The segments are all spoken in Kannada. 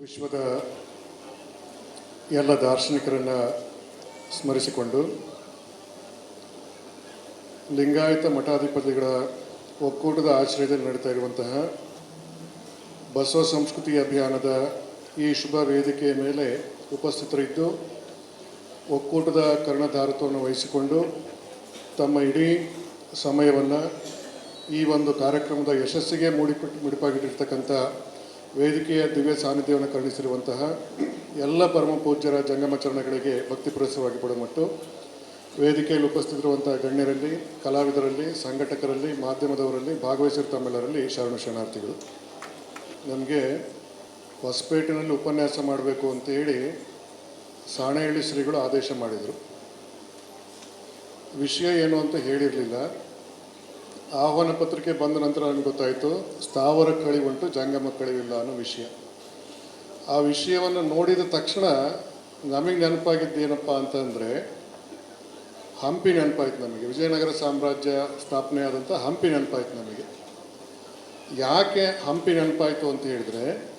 ವಿಶ್ವದ ಎಲ್ಲ ದಾರ್ಶನಿಕರನ್ನು ಸ್ಮರಿಸಿಕೊಂಡು ಲಿಂಗಾಯತ ಮಠಾಧಿಪತಿಗಳ ಒಕ್ಕೂಟದ ಆಶ್ರಯದಲ್ಲಿ ನಡೀತಾ ಇರುವಂತಹ ಬಸವ ಸಂಸ್ಕೃತಿ ಅಭಿಯಾನದ ಈ ಶುಭ ವೇದಿಕೆಯ ಮೇಲೆ ಉಪಸ್ಥಿತರಿದ್ದು, ಒಕ್ಕೂಟದ ಕರ್ಣಧಾರತ್ವವನ್ನು ವಹಿಸಿಕೊಂಡು ತಮ್ಮ ಇಡೀ ಸಮಯವನ್ನು ಈ ಒಂದು ಕಾರ್ಯಕ್ರಮದ ಯಶಸ್ಸಿಗೆ ಮೂಡಿಪಟ್ಟು, ಮುಡಿಪಾಗಿಟ್ಟಿರ್ತಕ್ಕಂಥ ವೇದಿಕೆಯ ದಿವ್ಯ ಸಾನ್ನಿಧ್ಯವನ್ನು ಕರುಣಿಸಿರುವಂತಹ ಎಲ್ಲ ಪರಮ ಪೂಜ್ಯರ ಜಂಗಮಾಚರಣೆಗಳಿಗೆ ಭಕ್ತಿ ಪುರಸ್ಸವಾಗಿ ಪಡಮಟ್ಟು ವೇದಿಕೆಯಲ್ಲಿ ಉಪಸ್ಥಿತಿರುವಂತಹ ಗಣ್ಯರಲ್ಲಿ, ಕಲಾವಿದರಲ್ಲಿ, ಸಂಘಟಕರಲ್ಲಿ, ಮಾಧ್ಯಮದವರಲ್ಲಿ ಭಾಗವಹಿಸಿರು ತಮ್ಮೆಲ್ಲರಲ್ಲಿ ಶರಣ ಶರಣಾರ್ಥಿಗಳು. ನಮಗೆ ಹೊಸಪೇಟಿನಲ್ಲಿ ಉಪನ್ಯಾಸ ಮಾಡಬೇಕು ಅಂತೇಳಿ ಸಾಣೆಹಳ್ಳಿ ಶ್ರೀಗಳು ಆದೇಶ ಮಾಡಿದರು. ವಿಷಯ ಏನು ಅಂತ ಹೇಳಿರಲಿಲ್ಲ. ಆಹ್ವಾನ ಪತ್ರಿಕೆ ಬಂದ ನಂತರ ನನಗೆ ಗೊತ್ತಾಯಿತು, ಸ್ಥಾವರ ಕಳಿವುಂಟು, ಜಂಗಮ ಕಳಿವಿಲ್ಲ ಅನ್ನೋ ವಿಷಯ. ಆ ವಿಷಯವನ್ನು ನೋಡಿದ ತಕ್ಷಣ ನಮಗೆ ನೆನಪಾಗಿದ್ದೇನಪ್ಪ ಅಂತಂದರೆ, ಹಂಪಿ ನೆನಪಾಯ್ತು ನಮಗೆ. ವಿಜಯನಗರ ಸಾಮ್ರಾಜ್ಯ ಸ್ಥಾಪನೆ ಆದಂಥ ಹಂಪಿ ನೆನಪಾಯ್ತು ನಮಗೆ. ಯಾಕೆ ಹಂಪಿ ನೆನಪಾಯಿತು ಅಂತ ಹೇಳಿದ್ರೆ,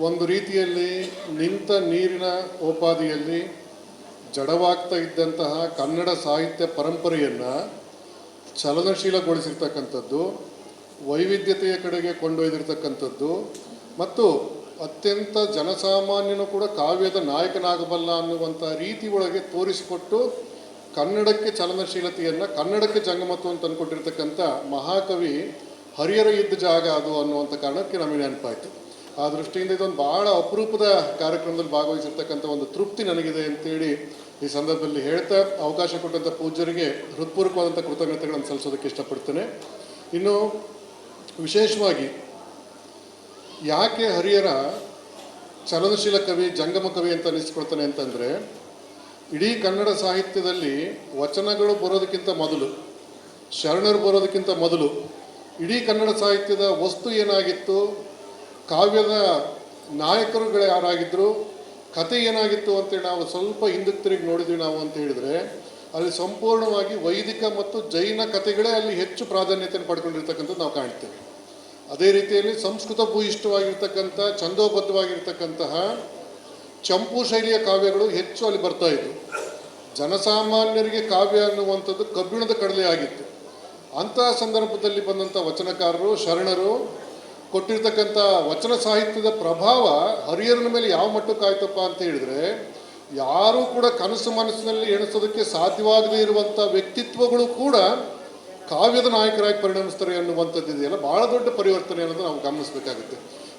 ಒಂದು ರೀತಿಯಲ್ಲಿ ನಿಂತ ನೀರಿನ ಓಪಾದಿಯಲ್ಲಿ ಜಡವಾಗ್ತಾ ಇದ್ದಂತಹ ಕನ್ನಡ ಸಾಹಿತ್ಯ ಪರಂಪರೆಯನ್ನು ಚಲನಶೀಲಗೊಳಿಸಿರ್ತಕ್ಕಂಥದ್ದು, ವೈವಿಧ್ಯತೆಯ ಕಡೆಗೆ ಕೊಂಡೊಯ್ದಿರ್ತಕ್ಕಂಥದ್ದು, ಮತ್ತು ಅತ್ಯಂತ ಜನಸಾಮಾನ್ಯನು ಕೂಡ ಕಾವ್ಯದ ನಾಯಕನಾಗಬಲ್ಲ ಅನ್ನುವಂಥ ರೀತಿ ಒಳಗೆ ತೋರಿಸಿಕೊಟ್ಟು ಕನ್ನಡಕ್ಕೆ ಚಲನಶೀಲತೆಯನ್ನು, ಕನ್ನಡಕ್ಕೆ ಜಂಗಮತ್ವವನ್ನು ತಂದುಕೊಟ್ಟಿರ್ತಕ್ಕಂಥ ಮಹಾಕವಿ ಹರಿಹರ ಇದ್ದ ಜಾಗ ಅದು ಅನ್ನುವಂಥ ಕಾರಣಕ್ಕೆ ನಮಗೆ ನೆನಪಾಯಿತು. ಆ ದೃಷ್ಟಿಯಿಂದ ಇದೊಂದು ಭಾಳ ಅಪರೂಪದ ಕಾರ್ಯಕ್ರಮದಲ್ಲಿ ಭಾಗವಹಿಸಿರ್ತಕ್ಕಂಥ ಒಂದು ತೃಪ್ತಿ ನನಗಿದೆ ಅಂತೇಳಿ ಈ ಸಂದರ್ಭದಲ್ಲಿ ಹೇಳ್ತಾ ಅವಕಾಶ ಕೊಟ್ಟಂಥ ಪೂಜ್ಯರಿಗೆ ಹೃತ್ಪೂರ್ವಕವಾದಂಥ ಕೃತಜ್ಞತೆಗಳನ್ನು ಸಲ್ಲಿಸೋದಕ್ಕೆ ಇಷ್ಟಪಡ್ತೇನೆ. ಇನ್ನು ವಿಶೇಷವಾಗಿ ಯಾಕೆ ಹರಿಯರ ಚಲನಶೀಲ ಕವಿ, ಜಂಗಮ ಕವಿ ಅಂತ ಅನಿಸ್ಕೊಳ್ತಾನೆ ಅಂತಂದರೆ, ಇಡೀ ಕನ್ನಡ ಸಾಹಿತ್ಯದಲ್ಲಿ ವಚನಗಳು ಬರೋದಕ್ಕಿಂತ ಮೊದಲು, ಶರಣರು ಬರೋದಕ್ಕಿಂತ ಮೊದಲು ಇಡೀ ಕನ್ನಡ ಸಾಹಿತ್ಯದ ವಸ್ತು ಏನಾಗಿತ್ತು ಕಾವ್ಯದ ನಾಯಕರುಗಳು ಯಾರಾಗಿದ್ದರು ಕತೆ ಏನಾಗಿತ್ತು ಅಂತೇಳಿ ನಾವು ಸ್ವಲ್ಪ ಹಿಂದಕ್ಕೆ ತಿರುಗಿ ನೋಡಿದ್ವಿ ನಾವು ಅಂತ ಹೇಳಿದರೆ, ಅಲ್ಲಿ ಸಂಪೂರ್ಣವಾಗಿ ವೈದಿಕ ಮತ್ತು ಜೈನ ಕಥೆಗಳೇ ಅಲ್ಲಿ ಹೆಚ್ಚು ಪ್ರಾಧಾನ್ಯತೆಯನ್ನು ಪಡ್ಕೊಂಡಿರ್ತಕ್ಕಂಥದ್ದು ನಾವು ಕಾಣ್ತೇವೆ. ಅದೇ ರೀತಿಯಲ್ಲಿ ಸಂಸ್ಕೃತ ಭೂಯಿಷ್ಠವಾಗಿರ್ತಕ್ಕಂಥ, ಛಂದೋಬದ್ಧವಾಗಿರ್ತಕ್ಕಂತಹ ಚಂಪು ಶೈಲಿಯ ಕಾವ್ಯಗಳು ಹೆಚ್ಚು ಅಲ್ಲಿ ಬರ್ತಾ ಇದ್ವು. ಜನಸಾಮಾನ್ಯರಿಗೆ ಕಾವ್ಯ ಅನ್ನುವಂಥದ್ದು ಕಬ್ಬಿಣದ ಕಡಲೆ ಆಗಿತ್ತು. ಅಂತಹ ಸಂದರ್ಭದಲ್ಲಿ ಬಂದಂಥ ವಚನಕಾರರು, ಶರಣರು ಕೊಟ್ಟಿರ್ತಕ್ಕಂಥ ವಚನ ಸಾಹಿತ್ಯದ ಪ್ರಭಾವ ಹರಿಹರನ ಮೇಲೆ ಯಾವ ಮಟ್ಟಕ್ಕೆ ಆಯ್ತಪ್ಪ ಅಂತ ಹೇಳಿದ್ರೆ, ಯಾರೂ ಕೂಡ ಕನಸು ಮನಸ್ಸಿನಲ್ಲಿ ಎಣಿಸೋದಕ್ಕೆ ಸಾಧ್ಯವಾಗದೇ ಇರುವಂಥ ವ್ಯಕ್ತಿತ್ವಗಳು ಕೂಡ ಕಾವ್ಯದ ನಾಯಕರಾಗಿ ಪರಿಣಮಿಸ್ತಾರೆ ಅನ್ನುವಂಥದ್ದು ಇದೆಯಲ್ಲ ಭಾಳ ದೊಡ್ಡ ಪರಿವರ್ತನೆ ಅನ್ನೋದು ನಾವು ಗಮನಿಸಬೇಕಾಗುತ್ತೆ.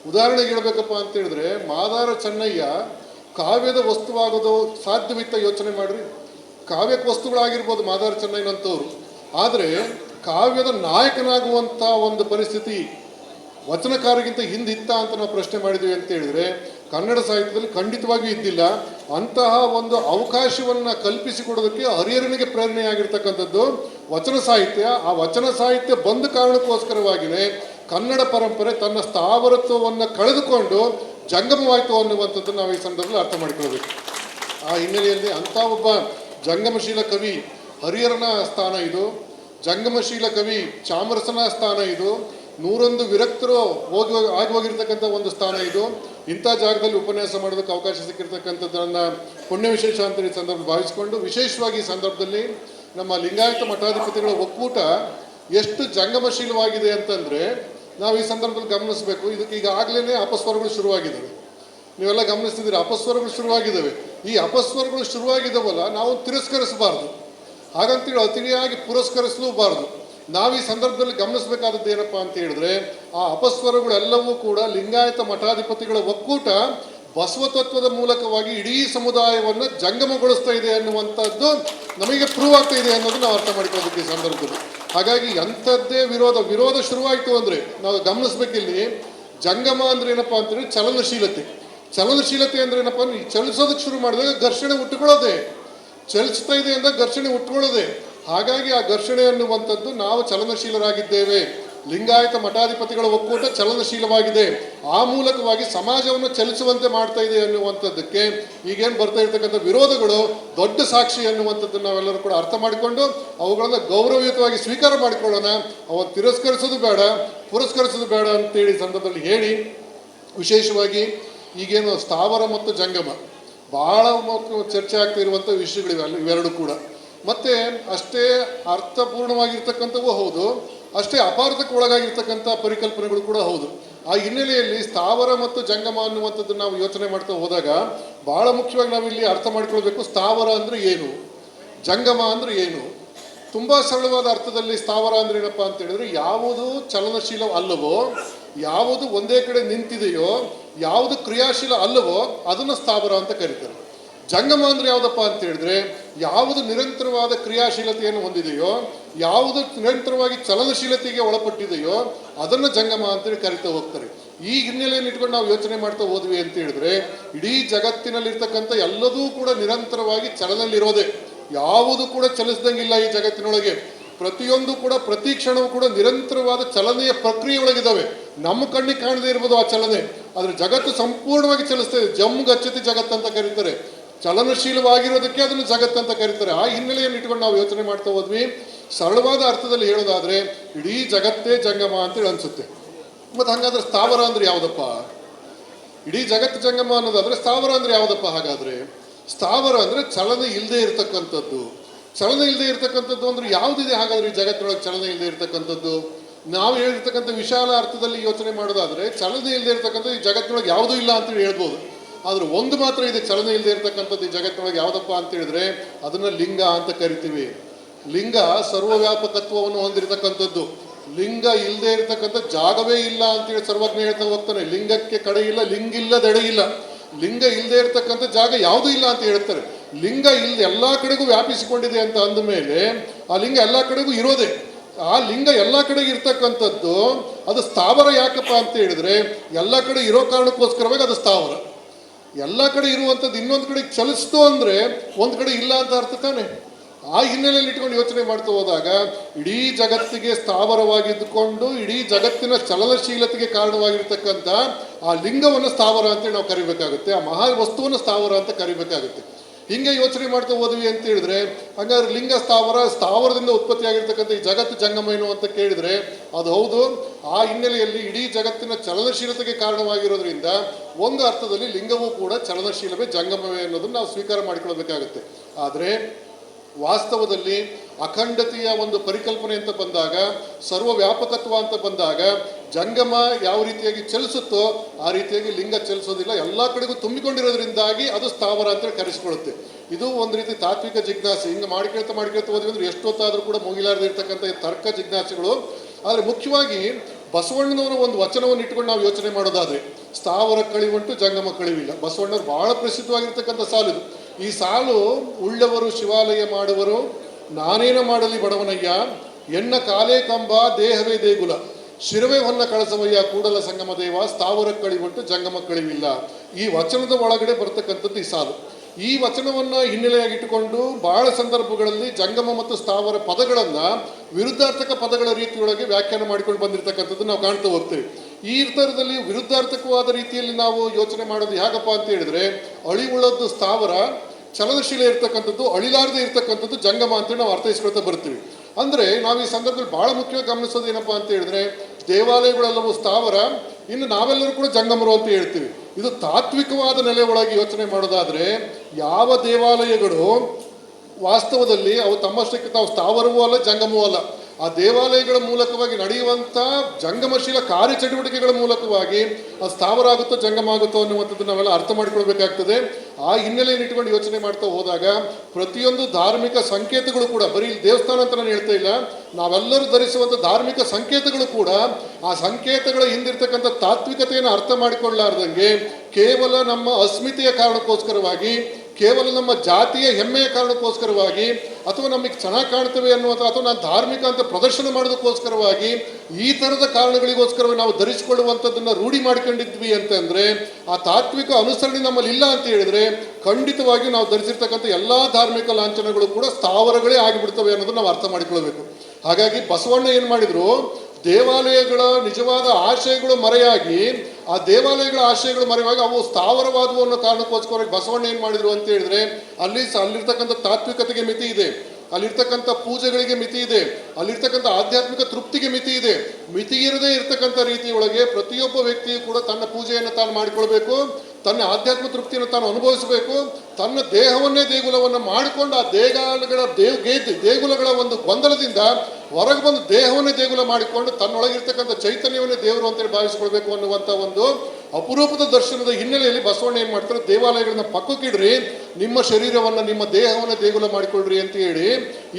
ಉದಾಹರಣೆಗೆ ಹೇಳಬೇಕಪ್ಪ ಅಂತ ಹೇಳಿದ್ರೆ, ಮಾದಾರ ಚೆನ್ನಯ್ಯ ಕಾವ್ಯದ ವಸ್ತುವಾಗೋದು ಸಾಧ್ಯವಿತ್ತ ಯೋಚನೆ ಮಾಡ್ರಿ. ಕಾವ್ಯಕ್ಕೆ ವಸ್ತುಗಳಾಗಿರ್ಬೋದು ಮಾದಾರ ಚೆನ್ನಯ್ಯನಂಥವ್ರು. ಆದರೆ ಕಾವ್ಯದ ನಾಯಕನಾಗುವಂಥ ಒಂದು ಪರಿಸ್ಥಿತಿ ವಚನಕಾರಗಿಂತ ಹಿಂದಿತ್ತ ಅಂತ ನಾವು ಪ್ರಶ್ನೆ ಮಾಡಿದ್ವಿ ಅಂತ ಹೇಳಿದ್ರೆ, ಕನ್ನಡ ಸಾಹಿತ್ಯದಲ್ಲಿ ಖಂಡಿತವಾಗಿಯೂ ಇದ್ದಿಲ್ಲ. ಅಂತಹ ಒಂದು ಅವಕಾಶವನ್ನು ಕಲ್ಪಿಸಿಕೊಡೋದಕ್ಕೆ ಹರಿಹರನಿಗೆ ಪ್ರೇರಣೆಯಾಗಿರ್ತಕ್ಕಂಥದ್ದು ವಚನ ಸಾಹಿತ್ಯ. ಆ ವಚನ ಸಾಹಿತ್ಯ ಬಂದ ಕಾರಣಕ್ಕೋಸ್ಕರವಾಗಿಯೇ ಕನ್ನಡ ಪರಂಪರೆ ತನ್ನ ಸ್ಥಾವರತ್ವವನ್ನು ಕಳೆದುಕೊಂಡು ಜಂಗಮವಾಯಿತು ಅನ್ನುವಂಥದ್ದು ನಾವು ಈ ಸಂದರ್ಭದಲ್ಲಿ ಅರ್ಥ ಮಾಡಿಕೊಳ್ಬೇಕು ಆ ಹಿನ್ನೆಲೆಯಲ್ಲಿ ಅಂಥ ಒಬ್ಬ ಜಂಗಮಶೀಲ ಕವಿ ಹರಿಹರನ ಸ್ಥಾನ ಇದು, ಜಂಗಮಶೀಲ ಕವಿ ಚಾಮರಸನ ಸ್ಥಾನ ಇದು ನೂರೊಂದು ವಿರಕ್ತರು ಹೋಗಿ ಆಗಿ ಹೋಗಿರ್ತಕ್ಕಂಥ ಒಂದು ಸ್ಥಾನ ಇದು. ಇಂಥ ಜಾಗದಲ್ಲಿ ಉಪನ್ಯಾಸ ಮಾಡೋದಕ್ಕೆ ಅವಕಾಶ ಸಿಕ್ಕಿರ್ತಕ್ಕಂಥದ್ದನ್ನು ಪುಣ್ಯ ವಿಶೇಷ ಅಂತ ಈ ಸಂದರ್ಭ ಭಾವಿಸಿಕೊಂಡು, ವಿಶೇಷವಾಗಿ ಈ ಸಂದರ್ಭದಲ್ಲಿ ನಮ್ಮ ಲಿಂಗಾಯತ ಮಠಾಧಿಪತಿಗಳ ಒಕ್ಕೂಟ ಎಷ್ಟು ಜಂಗಮಶೀಲವಾಗಿದೆ ಅಂತಂದರೆ, ನಾವು ಈ ಸಂದರ್ಭದಲ್ಲಿ ಗಮನಿಸಬೇಕು, ಇದಕ್ಕೆ ಈಗಾಗಲೇ ಅಪಸ್ವರಗಳು ಶುರುವಾಗಿದ್ದಾವೆ. ನೀವೆಲ್ಲ ಗಮನಿಸ್ತಿದ್ದೀರಿ? ಅಪಸ್ವರಗಳು ಶುರುವಾಗಿದ್ದಾವೆ. ಈ ಅಪಸ್ವರಗಳು ಶುರುವಾಗಿದ್ದಾವಲ್ಲ, ನಾವು ತಿರಸ್ಕರಿಸಬಾರ್ದು. ಹಾಗಂತೇಳಿ ಅತಿಯಾಗಿ ಪುರಸ್ಕರಿಸಲೂಬಾರ್ದು. ನಾವು ಈ ಸಂದರ್ಭದಲ್ಲಿ ಗಮನಿಸಬೇಕಾದದ್ದು ಏನಪ್ಪ ಅಂತ ಹೇಳಿದ್ರೆ, ಆ ಅಪಸ್ವರಗಳೆಲ್ಲವೂ ಕೂಡ ಲಿಂಗಾಯತ ಮಠಾಧಿಪತಿಗಳ ಒಕ್ಕೂಟ ಬಸವ ತತ್ವದ ಮೂಲಕವಾಗಿ ಇಡೀ ಸಮುದಾಯವನ್ನು ಜಂಗಮಗೊಳಿಸ್ತಾ ಇದೆ ಅನ್ನುವಂಥದ್ದು ನಮಗೆ ಪ್ರೂವ್ ಆಗ್ತಾ ಇದೆ ಅನ್ನೋದು ನಾವು ಅರ್ಥ ಮಾಡ್ಕೊಳ್ಬೇಕು ಈ ಸಂದರ್ಭದಲ್ಲಿ. ಹಾಗಾಗಿ ಎಂಥದ್ದೇ ವಿರೋಧ ವಿರೋಧ ಶುರುವಾಯಿತು ಅಂದರೆ, ನಾವು ಗಮನಿಸ್ಬೇಕಿಲ್ಲಿ, ಜಂಗಮ ಅಂದ್ರೆ ಏನಪ್ಪಾ ಅಂತಂದ್ರೆ ಚಲನಶೀಲತೆ. ಚಲನಶೀಲತೆ ಅಂದ್ರೆ ಏನಪ್ಪ ಅಂದ್ರೆ ಚಲಿಸೋದಕ್ಕೆ ಶುರು ಮಾಡಿದಾಗ ಘರ್ಷಣೆ ಹುಟ್ಟುಕೊಳ್ಳೋದೆ ಚಲಿಸ್ತಾ ಇದೆ ಅಂದ್ರೆ ಘರ್ಷಣೆ ಹುಟ್ಕೊಳ್ಳೋದೆ ಹಾಗಾಗಿ ಆ ಘರ್ಷಣೆ ಅನ್ನುವಂಥದ್ದು ನಾವು ಚಲನಶೀಲರಾಗಿದ್ದೇವೆ. ಲಿಂಗಾಯತ ಮಠಾಧಿಪತಿಗಳ ಒಕ್ಕೂಟ ಚಲನಶೀಲವಾಗಿದೆ. ಆ ಮೂಲಕವಾಗಿ ಸಮಾಜವನ್ನು ಚಲಿಸುವಂತೆ ಮಾಡ್ತಾ ಇದೆ ಅನ್ನುವಂಥದ್ದಕ್ಕೆ ಈಗೇನು ಬರ್ತಾ ಇರ್ತಕ್ಕಂಥ ವಿರೋಧಗಳು ದೊಡ್ಡ ಸಾಕ್ಷಿ ಅನ್ನುವಂಥದ್ದು ನಾವೆಲ್ಲರೂ ಕೂಡ ಅರ್ಥ ಮಾಡಿಕೊಂಡು ಅವುಗಳನ್ನು ಗೌರವಯುತವಾಗಿ ಸ್ವೀಕಾರ ಮಾಡಿಕೊಳ್ಳೋಣ. ಅವನ್ನು ತಿರಸ್ಕರಿಸೋದು ಬೇಡ, ಪುರಸ್ಕರಿಸೋದು ಬೇಡ ಅಂತೇಳಿ ಸಂದರ್ಭದಲ್ಲಿ ಹೇಳಿ ವಿಶೇಷವಾಗಿ ಈಗೇನು ಸ್ಥಾವರ ಮತ್ತು ಜಂಗಮ ಭಾಳ ಚರ್ಚೆ ಆಗ್ತಾ ಇರುವಂಥ ವಿಷಯಗಳಿವೆ ಅಲ್ಲಿ ಇವೆರಡು ಕೂಡ. ಮತ್ತೆ ಅಷ್ಟೇ ಅರ್ಥಪೂರ್ಣವಾಗಿರ್ತಕ್ಕಂಥವು ಹೌದು, ಅಷ್ಟೇ ಅಪಾರ್ಥಕ್ಕೆ ಒಳಗಾಗಿರ್ತಕ್ಕಂಥ ಪರಿಕಲ್ಪನೆಗಳು ಕೂಡ ಹೌದು. ಆ ಹಿನ್ನೆಲೆಯಲ್ಲಿ ಸ್ಥಾವರ ಮತ್ತು ಜಂಗಮ ಅನ್ನುವಂಥದ್ದು ನಾವು ಯೋಚನೆ ಮಾಡ್ತಾ ಹೋದಾಗ ಬಹಳ ಮುಖ್ಯವಾಗಿ ನಾವಿಲ್ಲಿ ಅರ್ಥ ಮಾಡ್ಕೊಳ್ಬೇಕು ಸ್ಥಾವರ ಅಂದರೆ ಏನು, ಜಂಗಮ ಅಂದರೆ ಏನು. ತುಂಬ ಸರಳವಾದ ಅರ್ಥದಲ್ಲಿ ಸ್ಥಾವರ ಅಂದ್ರೆ ಏನಪ್ಪ ಅಂತ ಹೇಳಿದ್ರೆ ಯಾವುದು ಚಲನಶೀಲ ಅಲ್ಲವೋ, ಯಾವುದು ಒಂದೇ ಕಡೆ ನಿಂತಿದೆಯೋ, ಯಾವುದು ಕ್ರಿಯಾಶೀಲ ಅಲ್ಲವೋ ಅದನ್ನು ಸ್ಥಾವರ ಅಂತ ಕರೀತಾರೆ. ಜಂಗಮ ಅಂದ್ರೆ ಯಾವುದಪ್ಪ ಅಂತ ಹೇಳಿದ್ರೆ, ಯಾವುದು ನಿರಂತರವಾದ ಕ್ರಿಯಾಶೀಲತೆಯನ್ನು ಹೊಂದಿದೆಯೋ, ಯಾವುದು ನಿರಂತರವಾಗಿ ಚಲನಶೀಲತೆಗೆ ಒಳಪಟ್ಟಿದೆಯೋ, ಅದನ್ನು ಜಂಗಮ ಅಂತೇಳಿ ಕರಿತಾ ಹೋಗ್ತಾರೆ. ಈ ಹಿನ್ನೆಲೆಯಲ್ಲಿ ಇಟ್ಕೊಂಡು ನಾವು ಯೋಚನೆ ಮಾಡ್ತಾ ಹೋದ್ವಿ ಅಂತ ಹೇಳಿದ್ರೆ, ಇಡೀ ಜಗತ್ತಿನಲ್ಲಿರ್ತಕ್ಕಂಥ ಎಲ್ಲದೂ ಕೂಡ ನಿರಂತರವಾಗಿ ಚಲನಲ್ಲಿರೋದೆ ಯಾವುದು ಕೂಡ ಚಲಿಸ್ದಂಗಿಲ್ಲ ಈ ಜಗತ್ತಿನೊಳಗೆ. ಪ್ರತಿಯೊಂದು ಕೂಡ, ಪ್ರತಿ ಕ್ಷಣವೂ ಕೂಡ ನಿರಂತರವಾದ ಚಲನೆಯ ಪ್ರಕ್ರಿಯೆ ಒಳಗಿದ್ದಾವೆ ನಮ್ಮ ಕಣ್ಣಿಗೆ ಕಾಣದೇ ಇರ್ಬೋದು ಆ ಚಲನೆ. ಆದರೆ ಜಗತ್ತು ಸಂಪೂರ್ಣವಾಗಿ ಚಲಿಸ್ತಾ ಇದೆ. ಜಮ್ ಗಚ್ಚತಿ ಜಗತ್ತು ಅಂತ ಕರೀತಾರೆ. ಚಲನಶೀಲವಾಗಿರೋದಕ್ಕೆ ಅದನ್ನು ಜಗತ್ತು ಅಂತ ಕರೀತಾರೆ. ಆ ಹಿನ್ನೆಲೆಯನ್ನು ಇಟ್ಕೊಂಡು ನಾವು ಯೋಚನೆ ಮಾಡ್ತಾ ಹೋದ್ವಿ. ಸರಳವಾದ ಅರ್ಥದಲ್ಲಿ ಹೇಳೋದಾದ್ರೆ, ಇಡೀ ಜಗತ್ತೇ ಜಂಗಮ ಅಂತೇಳಿ ಅನ್ಸುತ್ತೆ. ಮತ್ತು ಹಂಗಾದ್ರೆ ಸ್ಥಾವರ ಅಂದ್ರೆ ಯಾವುದಪ್ಪ? ಇಡೀ ಜಗತ್ತು ಜಂಗಮ ಅನ್ನೋದಾದ್ರೆ ಸ್ಥಾವರ ಅಂದ್ರೆ ಯಾವುದಪ್ಪ ಹಾಗಾದ್ರೆ? ಸ್ಥಾವರ ಅಂದ್ರೆ ಚಲನೆ ಇಲ್ಲದೆ ಇರತಕ್ಕಂಥದ್ದು. ಚಲನೆ ಇಲ್ಲದೆ ಇರತಕ್ಕಂಥದ್ದು ಅಂದ್ರೆ ಯಾವುದಿದೆ ಹಾಗಾದ್ರೆ ಈ ಜಗತ್ತಿನೊಳಗೆ ಚಲನೆ ಇಲ್ಲದೆ ಇರತಕ್ಕಂಥದ್ದು? ನಾವು ಹೇಳಿರ್ತಕ್ಕಂಥ ವಿಶಾಲ ಅರ್ಥದಲ್ಲಿ ಯೋಚನೆ ಮಾಡೋದಾದ್ರೆ, ಚಲನೆ ಇಲ್ಲದೆ ಇರತಕ್ಕಂಥ ಈ ಜಗತ್ತಿನೊಳಗೆ ಯಾವುದೂ ಇಲ್ಲ ಅಂತೇಳಿ ಹೇಳ್ಬೋದು. ಆದ್ರೆ ಒಂದು ಮಾತ್ರ ಇದೆ ಚಲನೆ ಇಲ್ಲದೆ ಇರತಕ್ಕಂಥದ್ದು ಈ ಜಗತ್ತಿನೊಳಗೆ ಯಾವುದಪ್ಪ ಅಂತ ಹೇಳಿದ್ರೆ ಅದನ್ನ ಲಿಂಗ ಅಂತ ಕರಿತೀವಿ. ಲಿಂಗ ಸರ್ವವ್ಯಾಪಕತ್ವವನ್ನು ಹೊಂದಿರತಕ್ಕಂಥದ್ದು. ಲಿಂಗ ಇಲ್ಲದೆ ಇರತಕ್ಕಂಥ ಜಾಗವೇ ಇಲ್ಲ ಅಂತೇಳಿ ಸರ್ವಜ್ಞ ಹೇಳ್ತಾ ಹೋಗ್ತಾನೆ. ಲಿಂಗಕ್ಕೆ ಕಡೆ ಇಲ್ಲ, ಲಿಂಗ ಇಲ್ಲ. ಲಿಂಗ ಇಲ್ಲದೆ ಇರತಕ್ಕಂಥ ಜಾಗ ಯಾವುದೂ ಇಲ್ಲ ಅಂತ ಹೇಳ್ತಾರೆ. ಲಿಂಗ ಇಲ್ಲದೆ ಎಲ್ಲ ಕಡೆಗೂ ವ್ಯಾಪಿಸಿಕೊಂಡಿದೆ ಅಂತ ಅಂದ ಮೇಲೆ ಆ ಲಿಂಗ ಎಲ್ಲ ಕಡೆಗೂ ಇರೋದೇ. ಆ ಲಿಂಗ ಎಲ್ಲ ಕಡೆಗೆ ಇರ್ತಕ್ಕಂಥದ್ದು ಅದು ಸ್ಥಾವರ ಯಾಕಪ್ಪ ಅಂತ ಹೇಳಿದ್ರೆ ಎಲ್ಲ ಕಡೆ ಇರೋ ಕಾರಣಕ್ಕೋಸ್ಕರವಾಗಿ ಅದು ಸ್ಥಾವರ. ಎಲ್ಲ ಕಡೆ ಇರುವಂಥದ್ದು ಇನ್ನೊಂದು ಕಡೆ ಚಲಿಸ್ತು ಅಂದರೆ ಒಂದು ಕಡೆ ಇಲ್ಲ ಅಂತ ಅರ್ಥ ತಾನೆ? ಆ ಹಿನ್ನೆಲೆಯಲ್ಲಿ ಇಟ್ಕೊಂಡು ಯೋಚನೆ ಮಾಡ್ತಾ ಹೋದಾಗ ಇಡೀ ಜಗತ್ತಿಗೆ ಸ್ಥಾವರವಾಗಿದ್ದುಕೊಂಡು, ಇಡೀ ಜಗತ್ತಿನ ಚಲನಶೀಲತೆಗೆ ಕಾರಣವಾಗಿರ್ತಕ್ಕಂಥ ಆ ಲಿಂಗವನ್ನು ಸ್ಥಾವರ ಅಂತ ನಾವು ಕರಿಬೇಕಾಗುತ್ತೆ, ಆ ಮಹಾ ವಸ್ತುವನ್ನು ಸ್ಥಾವರ ಅಂತ ಕರಿಬೇಕಾಗುತ್ತೆ. ಹಿಂಗೆ ಯೋಚನೆ ಮಾಡ್ತಾ ಹೋದ್ವಿ ಅಂತ ಹೇಳಿದ್ರೆ, ಹಂಗಾದ್ರೆ ಲಿಂಗ ಸ್ಥಾವರ, ಸ್ಥಾವರದಿಂದ ಉತ್ಪತ್ತಿಯಾಗಿರ್ತಕ್ಕಂಥ ಈ ಜಗತ್ತು ಜಂಗಮ ಏನು ಅಂತ ಕೇಳಿದ್ರೆ, ಅದು ಹೌದು ಆ ಹಿನ್ನೆಲೆಯಲ್ಲಿ ಇಡೀ ಜಗತ್ತಿನ ಚಲನಶೀಲತೆಗೆ ಕಾರಣವಾಗಿರೋದ್ರಿಂದ ಒಂದು ಅರ್ಥದಲ್ಲಿ ಲಿಂಗವೂ ಕೂಡ ಚಲನಶೀಲವೇ ಜಂಗಮವೇ ಅನ್ನೋದನ್ನು ನಾವು ಸ್ವೀಕಾರ ಮಾಡಿಕೊಳ್ಳಬೇಕಾಗುತ್ತೆ. ಆದರೆ ವಾಸ್ತವದಲ್ಲಿ ಅಖಂಡತೆಯ ಒಂದು ಪರಿಕಲ್ಪನೆ ಅಂತ ಬಂದಾಗ, ಸರ್ವವ್ಯಾಪಕತ್ವ ಅಂತ ಬಂದಾಗ ಜಂಗಮ ಯಾವ ರೀತಿಯಾಗಿ ಚಲಿಸುತ್ತೋ ಆ ರೀತಿಯಾಗಿ ಲಿಂಗ ಚಲಿಸೋದಿಲ್ಲ. ಎಲ್ಲ ಕಡೆಗೂ ತುಂಬಿಕೊಂಡಿರೋದ್ರಿಂದಾಗಿ ಅದು ಸ್ಥಾವರ ಅಂತ ಕರೆಸಿಕೊಳ್ಳುತ್ತೆ. ಇದು ಒಂದು ರೀತಿ ತಾತ್ವಿಕ ಜಿಜ್ಞಾಸೆ. ಹಿಂಗೆ ಮಾಡ್ಕೊಳ್ತಾ ಮಾಡ್ಕೊಳ್ತಾ ಹೋದ್ವಿ ಅಂದರೆ ಎಷ್ಟೊತ್ತಾದರೂ ಕೂಡ ಮುಗಿಲಾರದೇ ಇರ್ತಕ್ಕಂಥ ತರ್ಕ ಜಿಜ್ಞಾಸೆಗಳು ಆದರೆ ಮುಖ್ಯವಾಗಿ ಬಸವಣ್ಣನವರ ಒಂದು ವಚನವನ್ನು ಇಟ್ಕೊಂಡು ನಾವು ಯೋಚನೆ ಮಾಡೋದಾದ್ರೆ, ಸ್ಥಾವರ ಕಳಿವುಂಟು ಜಂಗಮ ಕಳಿವಿಲ್ಲ. ಬಸವಣ್ಣವ್ರು ಬಹಳ ಪ್ರಸಿದ್ಧವಾಗಿರ್ತಕ್ಕಂಥ ಸಾಲು ಇದು. ಈ ಸಾಲು ಉಳ್ಳವರು ಶಿವಾಲಯ ಮಾಡುವರು, ನಾನೇನ ಮಾಡಲಿ ಬಡವನಯ್ಯ ಎಣ್ಣ ಕಾಲೇ ಕಂಬ, ದೇಹವೇ ದೇಗುಲ. ಶಿರವೇ ಹೊನ್ನ ಕಳಸವಯ್ಯ, ಕೂಡಲ ಸಂಗಮ ದೇವ, ಸ್ಥಾವರ ಕಳಿವುಂಟು ಜಂಗಮ ಕಳಿವಿಲ್ಲ. ಈ ವಚನದ ಒಳಗಡೆ ಬರ್ತಕ್ಕಂಥದ್ದು ಈ ಸಾಲು. ಈ ವಚನವನ್ನು ಹಿನ್ನೆಲೆಯಾಗಿಟ್ಟುಕೊಂಡು ಬಹಳ ಸಂದರ್ಭಗಳಲ್ಲಿ ಜಂಗಮ ಮತ್ತು ಸ್ಥಾವರ ಪದಗಳನ್ನು ವಿರುದ್ಧಾರ್ಥಕ ಪದಗಳ ರೀತಿಯೊಳಗೆ ವ್ಯಾಖ್ಯಾನ ಮಾಡಿಕೊಂಡು ಬಂದಿರತಕ್ಕಂಥದ್ದು ನಾವು ಕಾಣ್ತಾ ಹೋಗ್ತೇವೆ. ಈ ಥರದಲ್ಲಿ ವಿರುದ್ಧಾರ್ಥಕವಾದ ರೀತಿಯಲ್ಲಿ ನಾವು ಯೋಚನೆ ಮಾಡೋದು ಹೇಗಪ್ಪ ಅಂತ ಹೇಳಿದ್ರೆ ಅಳಿವುಳ್ಳದ್ದು ಸ್ಥಾವರ, ಚಲನಶೀಲ ಇರ್ತಕ್ಕಂಥದ್ದು, ಅಳಿಲಾರದೆ ಇರ್ತಕ್ಕಂಥದ್ದು ಜಂಗಮ ಅಂತೇಳಿ ನಾವು ಅರ್ಥೈಸ್ಕೊಳ್ತಾ ಬರ್ತೀವಿ. ಅಂದರೆ ನಾವು ಈ ಸಂದರ್ಭದಲ್ಲಿ ಬಹಳ ಮುಖ್ಯವಾಗಿ ಗಮನಿಸೋದು ಏನಪ್ಪಾ ಅಂತ ಹೇಳಿದ್ರೆ, ದೇವಾಲಯಗಳೆಲ್ಲವೂ ಸ್ಥಾವರ, ಇನ್ನು ನಾವೆಲ್ಲರೂ ಕೂಡ ಜಂಗಮರು ಅಂತ ಹೇಳ್ತೀವಿ. ಇದು ತಾತ್ವಿಕವಾದ ನೆಲೆ ಒಳಗೆ ಯೋಚನೆ ಮಾಡೋದಾದರೆ ಯಾವ ದೇವಾಲಯಗಳು ವಾಸ್ತವದಲ್ಲಿ ಅವು ತಮ್ಮಷ್ಟಕ್ಕೆ ತಾವು ಸ್ಥಾವರವೂ ಅಲ್ಲ ಜಂಗಮವೂ ಅಲ್ಲ. ಆ ದೇವಾಲಯಗಳ ಮೂಲಕವಾಗಿ ನಡೆಯುವಂಥ ಜಂಗಮಶೀಲ ಕಾರ್ಯಚಟುವಟಿಕೆಗಳ ಮೂಲಕವಾಗಿ ಅದು ಸ್ಥಾವರ ಆಗುತ್ತೋ ಜಂಗಮ ಆಗುತ್ತೋ ಅನ್ನುವಂಥದ್ದು ನಾವೆಲ್ಲ ಅರ್ಥ ಮಾಡಿಕೊಳ್ಬೇಕಾಗ್ತದೆ. ಆ ಹಿನ್ನೆಲೆಯನ್ನು ಇಟ್ಕೊಂಡು ಯೋಚನೆ ಮಾಡ್ತಾ ಹೋದಾಗ ಪ್ರತಿಯೊಂದು ಧಾರ್ಮಿಕ ಸಂಕೇತಗಳು ಕೂಡ, ಬರೀ ದೇವಸ್ಥಾನ ಅಂತ ನಾನು ಹೇಳ್ತಾ ಇಲ್ಲ, ನಾವೆಲ್ಲರೂ ಧರಿಸುವಂಥ ಧಾರ್ಮಿಕ ಸಂಕೇತಗಳು ಕೂಡ ಆ ಸಂಕೇತಗಳ ಹಿಂದಿರ್ತಕ್ಕಂಥ ತಾತ್ವಿಕತೆಯನ್ನು ಅರ್ಥ ಮಾಡಿಕೊಳ್ಳಾರ್ದಂಗೆ ಕೇವಲ ನಮ್ಮ ಅಸ್ಮಿತೆಯ ಕಾರಣಕ್ಕೋಸ್ಕರವಾಗಿ, ಕೇವಲ ನಮ್ಮ ಜಾತಿಯ ಹೆಮ್ಮೆಯ ಕಾರಣಕ್ಕೋಸ್ಕರವಾಗಿ ಅಥವಾ ನಮಗೆ ಚೆನ್ನಾಗಿ ಕಾಣ್ತೇವೆ ಅನ್ನುವಂಥ ಅಥವಾ ನಾನು ಧಾರ್ಮಿಕ ಅಂತ ಪ್ರದರ್ಶನ ಮಾಡೋದಕ್ಕೋಸ್ಕರವಾಗಿ ಈ ಥರದ ಕಾರಣಗಳಿಗೋಸ್ಕರ ನಾವು ಧರಿಸಿಕೊಳ್ಳುವಂಥದ್ದನ್ನು ರೂಢಿ ಮಾಡ್ಕೊಂಡಿದ್ವಿ ಅಂತಂದರೆ ಆ ತಾತ್ವಿಕ ಅನುಸರಣೆ ನಮ್ಮಲ್ಲಿ ಇಲ್ಲ ಅಂತ ಹೇಳಿದರೆ ಖಂಡಿತವಾಗಿ ನಾವು ಧರಿಸಿರ್ತಕ್ಕಂಥ ಎಲ್ಲ ಧಾರ್ಮಿಕ ಲಾಂಛನಗಳು ಕೂಡ ಸ್ಥಾವರಗಳೇ ಆಗಿಬಿಡ್ತವೆ ಅನ್ನೋದು ನಾವು ಅರ್ಥ ಮಾಡಿಕೊಳ್ಬೇಕು ಹಾಗಾಗಿ ಬಸವಣ್ಣ ಏನು ಮಾಡಿದ್ರು ದೇವಾಲಯಗಳ ನಿಜವಾದ ಆಶಯಗಳು ಮರೆಯಾಗಿ, ಆ ದೇವಾಲಯಗಳ ಆಶಯಗಳು ಮರೆಯಾಗಿ ಅವು ಸ್ಥಾವರವಾದವು ಅನ್ನೋ ಕಾರಣಕ್ಕೋಸ್ಕರ ಬಸವಣ್ಣ ಏನು ಮಾಡಿದ್ರು ಅಂತ ಹೇಳಿದ್ರೆ, ಅಲ್ಲಿ ಅಲ್ಲಿರ್ತಕ್ಕಂಥ ತಾತ್ವಿಕತೆಗೆ ಮಿತಿ ಇದೆ, ಅಲ್ಲಿರ್ತಕ್ಕಂಥ ಪೂಜೆಗಳಿಗೆ ಮಿತಿ ಇದೆ, ಅಲ್ಲಿರ್ತಕ್ಕಂಥ ಆಧ್ಯಾತ್ಮಿಕ ತೃಪ್ತಿಗೆ ಮಿತಿ ಇದೆ. ಮಿತಿ ಇರದೇ ಇರತಕ್ಕಂಥ ರೀತಿಯೊಳಗೆ ಪ್ರತಿಯೊಬ್ಬ ವ್ಯಕ್ತಿಯು ಕೂಡ ತನ್ನ ಪೂಜೆಯನ್ನು ತಾನು ಮಾಡಿಕೊಳ್ಬೇಕು, ತನ್ನ ಆಧ್ಯಾತ್ಮ ತೃಪ್ತಿಯನ್ನು ತಾನು ಅನುಭವಿಸಬೇಕು, ತನ್ನ ದೇಹವನ್ನೇ ದೇಗುಲವನ್ನು ಮಾಡಿಕೊಂಡು ಆ ದೇಗಾಲಗಳ ದೇವ್ ದೇಗುಲಗಳ ಒಂದು ಗೊಂದಲದಿಂದ ಹೊರಗೆ ಬಂದು ದೇಹವನ್ನೇ ದೇಗುಲ ಮಾಡಿಕೊಂಡು ತನ್ನೊಳಗಿರ್ತಕ್ಕಂಥ ಚೈತನ್ಯವನ್ನೇ ದೇವರು ಅಂತೇಳಿ ಭಾವಿಸ್ಕೊಳ್ಬೇಕು ಅನ್ನುವಂಥ ಒಂದು ಅಪರೂಪದ ದರ್ಶನದ ಹಿನ್ನೆಲೆಯಲ್ಲಿ ಬಸವಣ್ಣ ಏನು ಮಾಡ್ತಾರೆ? ದೇವಾಲಯಗಳನ್ನ ಪಕ್ಕಕ್ಕಿಡ್ರಿ ನಿಮ್ಮ ಶರೀರವನ್ನು, ನಿಮ್ಮ ದೇಹವನ್ನು ದೇಗುಲ ಮಾಡಿಕೊಳ್ಳ್ರಿ ಅಂತ ಹೇಳಿ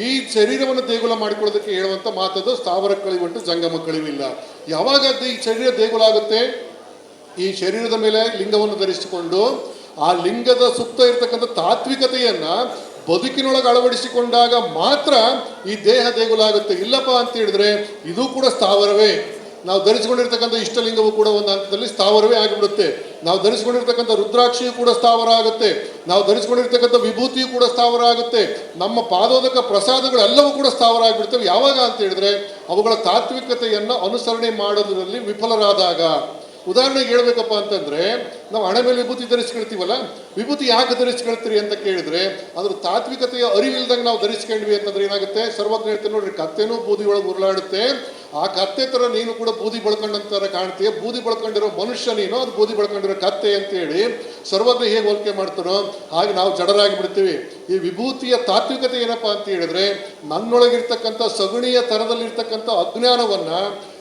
ಈ ಶರೀರವನ್ನು ದೇಗುಲ ಮಾಡಿಕೊಳ್ಳೋದಕ್ಕೆ ಹೇಳುವಂಥ ಮಾತದು ಸ್ಥಾವರ ಕಳಿವುಂಟು ಜಂಗಮ ಕಳಿವಿಲ್ಲ. ಯಾವಾಗ ಈ ಶರೀರ ದೇಗುಲ ಆಗುತ್ತೆ? ಈ ಶರೀರದ ಮೇಲೆ ಲಿಂಗವನ್ನು ಧರಿಸಿಕೊಂಡು ಆ ಲಿಂಗದ ಸುತ್ತ ಇರತಕ್ಕಂಥ ತಾತ್ವಿಕತೆಯನ್ನ ಬದುಕಿನೊಳಗೆ ಅಳವಡಿಸಿಕೊಂಡಾಗ ಮಾತ್ರ ಈ ದೇಹ ದೇಗುಲಾಗುತ್ತೆ. ಇಲ್ಲಪ್ಪ ಅಂತ ಹೇಳಿದ್ರೆ ಇದು ಕೂಡ ಸ್ಥಾವರವೇ. ನಾವು ಧರಿಸಿಕೊಂಡಿರ್ತಕ್ಕಂಥ ಇಷ್ಟಲಿಂಗವು ಕೂಡ ಒಂದು ಹಂತದಲ್ಲಿ ಸ್ಥಾವರವೇ ಆಗಿಬಿಡುತ್ತೆ. ನಾವು ಧರಿಸಿಕೊಂಡಿರ್ತಕ್ಕಂಥ ರುದ್ರಾಕ್ಷಿಯು ಕೂಡ ಸ್ಥಾವರ ಆಗುತ್ತೆ. ನಾವು ಧರಿಸಿಕೊಂಡಿರ್ತಕ್ಕಂಥ ವಿಭೂತಿಯು ಕೂಡ ಸ್ಥಾವರ ಆಗುತ್ತೆ. ನಮ್ಮ ಪಾದೋದಕ ಪ್ರಸಾದಗಳೆಲ್ಲವೂ ಕೂಡ ಸ್ಥಾವರ ಆಗಿಬಿಡ್ತವೆ. ಯಾವಾಗ ಅಂತ ಹೇಳಿದ್ರೆ ಅವುಗಳ ತಾತ್ವಿಕತೆಯನ್ನು ಅನುಸರಣೆ ಮಾಡೋದರಲ್ಲಿ ವಿಫಲರಾದಾಗ. ಉದಾಹರಣೆಗೆ ಹೇಳ್ಬೇಕಪ್ಪ ಅಂತಂದ್ರೆ, ನಾವು ಹಣೆ ಮೇಲೆ ವಿಭೂತಿ ಧರಿಸ್ಕೊಳ್ತೀವಲ್ಲ, ವಿಭೂತಿ ಯಾಕೆ ಧರಿಸ್ಕೊಳ್ತೀರಿ ಅಂತ ಕೇಳಿದ್ರೆ, ಅದ್ರ ತಾತ್ವಿಕತೆಯ ಅರಿವಿಲ್ದಂಗೆ ನಾವು ಧರಿಸ್ಕೊಂಡ್ವಿ ಅಂತಂದ್ರೆ ಏನಾಗುತ್ತೆ? ಸರ್ವಜ್ಞ ಹೇಳ್ತೇನೆ ನೋಡ್ರಿ, ಕತ್ತೆನೂ ಬೂದಿ ಒಳಗೆ ಉರುಳಾಡುತ್ತೆ. ಆ ಕತ್ತೆ ತರ ನೀನು ಕೂಡ ಬೂದಿ ಬಳ್ಕೊಂಡಂತರ ಕಾಣ್ತೀಯ. ಬೂದಿ ಬಳ್ಕೊಂಡಿರೋ ಮನುಷ್ಯ ನೀನು, ಅದು ಬೂದಿ ಬಳ್ಕೊಂಡಿರೋ ಕತ್ತೆ ಅಂತೇಳಿ ಸರ್ವಜ್ಞ ಹೇಗೆ ಹೋಲಿಕೆ ಮಾಡ್ತಾನೋ, ಹಾಗೆ ನಾವು ಜಡರಾಗಿ ಬಿಡ್ತೀವಿ. ಈ ವಿಭೂತಿಯ ತಾತ್ವಿಕತೆ ಏನಪ್ಪಾ ಅಂತ ಹೇಳಿದ್ರೆ, ನನ್ನೊಳಗಿರ್ತಕ್ಕಂಥ ಸಗಣಿಯ ಥರದಲ್ಲಿರ್ತಕ್ಕಂಥ ಅಜ್ಞಾನವನ್ನ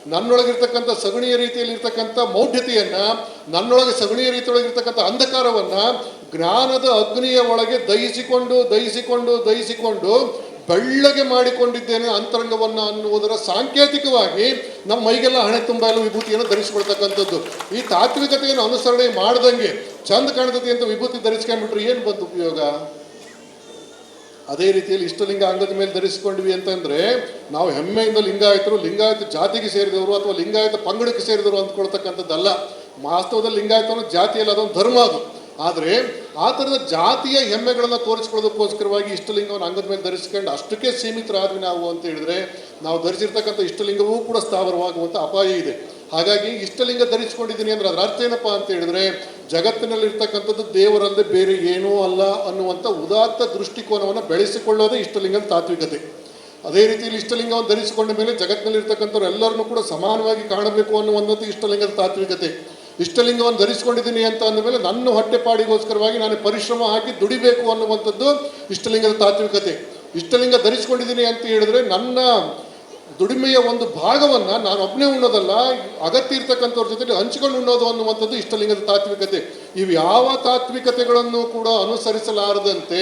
ನನ್ನೊಳಗಿರ್ತಕ್ಕಂಥ ಸಗಣಿಯ ರೀತಿಯಲ್ಲಿ ಇರ್ತಕ್ಕಂಥ ಮೌಢ್ಯತೆಯನ್ನ, ನನ್ನೊಳಗೆ ಸಗಣಿಯ ರೀತಿಯೊಳಗಿರ್ತಕ್ಕಂಥ ಅಂಧಕಾರವನ್ನ ಜ್ಞಾನದ ಅಗ್ನಿಯ ಒಳಗೆ ದಹಿಸಿಕೊಂಡು ದಹಿಸಿಕೊಂಡು ದಹಿಸಿಕೊಂಡು ಬೆಳ್ಳಗೆ ಮಾಡಿಕೊಂಡಿದ್ದೇನೆ ಅಂತರಂಗವನ್ನು ಅನ್ನುವುದರ ಸಾಂಕೇತಿಕವಾಗಿ ನಮ್ಮ ಮೈಗೆಲ್ಲ ಹಣೆ ತುಂಬ ಎಲ್ಲ ವಿಭೂತಿಯನ್ನು ಧರಿಸಿಕೊಳ್ತಕ್ಕಂಥದ್ದು ಈ ತಾತ್ವಿಕತೆಯನ್ನು ಅನುಸರಣೆ ಮಾಡ್ದಂಗೆ ಚಂದ ಕಾಣ್ತದೆ ಅಂತ ವಿಭೂತಿ ಧರಿಸ್ಕೊಂಡ್ಬಿಟ್ರೆ ಏನು ಬಂತು ಉಪಯೋಗ? ಅದೇ ರೀತಿಯಲ್ಲಿ ಇಷ್ಟಲಿಂಗ ಅಂಗದ ಮೇಲೆ ಧರಿಸಿಕೊಂಡ್ವಿ ಅಂತಂದ್ರೆ ನಾವು ಹೆಮ್ಮೆಯಿಂದ ಲಿಂಗಾಯತರು, ಲಿಂಗಾಯತ ಜಾತಿಗೆ ಸೇರಿದವರು ಅಥವಾ ಲಿಂಗಾಯತ ಪಂಗಡಕ್ಕೆ ಸೇರಿದವರು ಅಂದ್ಕೊಳ್ತಕ್ಕಂಥದ್ದಲ್ಲ. ವಾಸ್ತವದಲ್ಲಿ ಲಿಂಗಾಯತ ಅನ್ನೋ ಜಾತಿಯಲ್ಲಿ ಅದೊಂದು ಧರ್ಮ ಅದು. ಆದರೆ ಆ ಥರದ ಜಾತಿಯ ಹೆಮ್ಮೆಗಳನ್ನು ತೋರಿಸ್ಕೊಳ್ಳೋದಕ್ಕೋಸ್ಕರವಾಗಿ ಇಷ್ಟಲಿಂಗವನ್ನು ಅಂಗದ ಮೇಲೆ ಧರಿಸ್ಕೊಂಡು ಅಷ್ಟಕ್ಕೆ ಸೀಮಿತರಾದ್ವಿ ನಾವು ಅಂತ ಹೇಳಿದ್ರೆ ನಾವು ಧರಿಸಿರ್ತಕ್ಕಂಥ ಇಷ್ಟಲಿಂಗವೂ ಕೂಡ ಸ್ಥಾವರವಾಗುವಂಥ ಅಪಾಯ ಇದೆ. ಹಾಗಾಗಿ ಇಷ್ಟಲಿಂಗ ಧರಿಸ್ಕೊಂಡಿದ್ದೀನಿ ಅಂದ್ರೆ ಅದರ ಅರ್ಥ ಏನಪ್ಪ ಅಂತ ಹೇಳಿದ್ರೆ ಜಗತ್ತಿನಲ್ಲಿ ಇರ್ತಕ್ಕಂಥದ್ದು ದೇವರಲ್ಲದೆ ಬೇರೆ ಏನೂ ಅಲ್ಲ ಅನ್ನುವಂಥ ಉದಾತ್ತ ದೃಷ್ಟಿಕೋನವನ್ನು ಬೆಳೆಸಿಕೊಳ್ಳೋದೇ ಇಷ್ಟಲಿಂಗದ ತಾತ್ವಿಕತೆ. ಅದೇ ರೀತಿಯಲ್ಲಿ ಇಷ್ಟಲಿಂಗವನ್ನು ಧರಿಸಿಕೊಂಡ ಮೇಲೆ ಜಗತ್ತಿನಲ್ಲಿ ಇರ್ತಕ್ಕಂಥವ್ರು ಎಲ್ಲರನ್ನೂ ಕೂಡ ಸಮಾನವಾಗಿ ಕಾಣಬೇಕು ಅನ್ನುವಂಥದ್ದು ಇಷ್ಟಲಿಂಗದ ತಾತ್ವಿಕತೆ. ಇಷ್ಟಲಿಂಗವನ್ನು ಧರಿಸ್ಕೊಂಡಿದ್ದೀನಿ ಅಂತ ಅಂದಮೇಲೆ ನನ್ನ ಹೊಟ್ಟೆಪಾಡಿಗೋಸ್ಕರವಾಗಿ ನಾನು ಪರಿಶ್ರಮ ಹಾಕಿ ದುಡಿಬೇಕು ಅನ್ನುವಂಥದ್ದು ಇಷ್ಟಲಿಂಗದ ತಾತ್ವಿಕತೆ. ಇಷ್ಟಲಿಂಗ ಧರಿಸ್ಕೊಂಡಿದ್ದೀನಿ ಅಂತ ಹೇಳಿದ್ರೆ ನನ್ನ ದುಡಿಮೆಯ ಒಂದು ಭಾಗವನ್ನ ನಾನು ಒಬ್ಬನೇ ಉಣ್ಣೋದಲ್ಲ, ಅಗತ್ಯ ಇರ್ತಕ್ಕಂಥವ್ರ ಜೊತೆಲಿ ಹಂಚಿಕೊಂಡು ಉಣ್ಣೋದು ಅನ್ನುವಂಥದ್ದು ಇಷ್ಟಲಿಂಗದ ತಾತ್ವಿಕತೆ. ಇವು ಯಾವ ತಾತ್ವಿಕತೆಗಳನ್ನು ಕೂಡ ಅನುಸರಿಸಲಾರದಂತೆ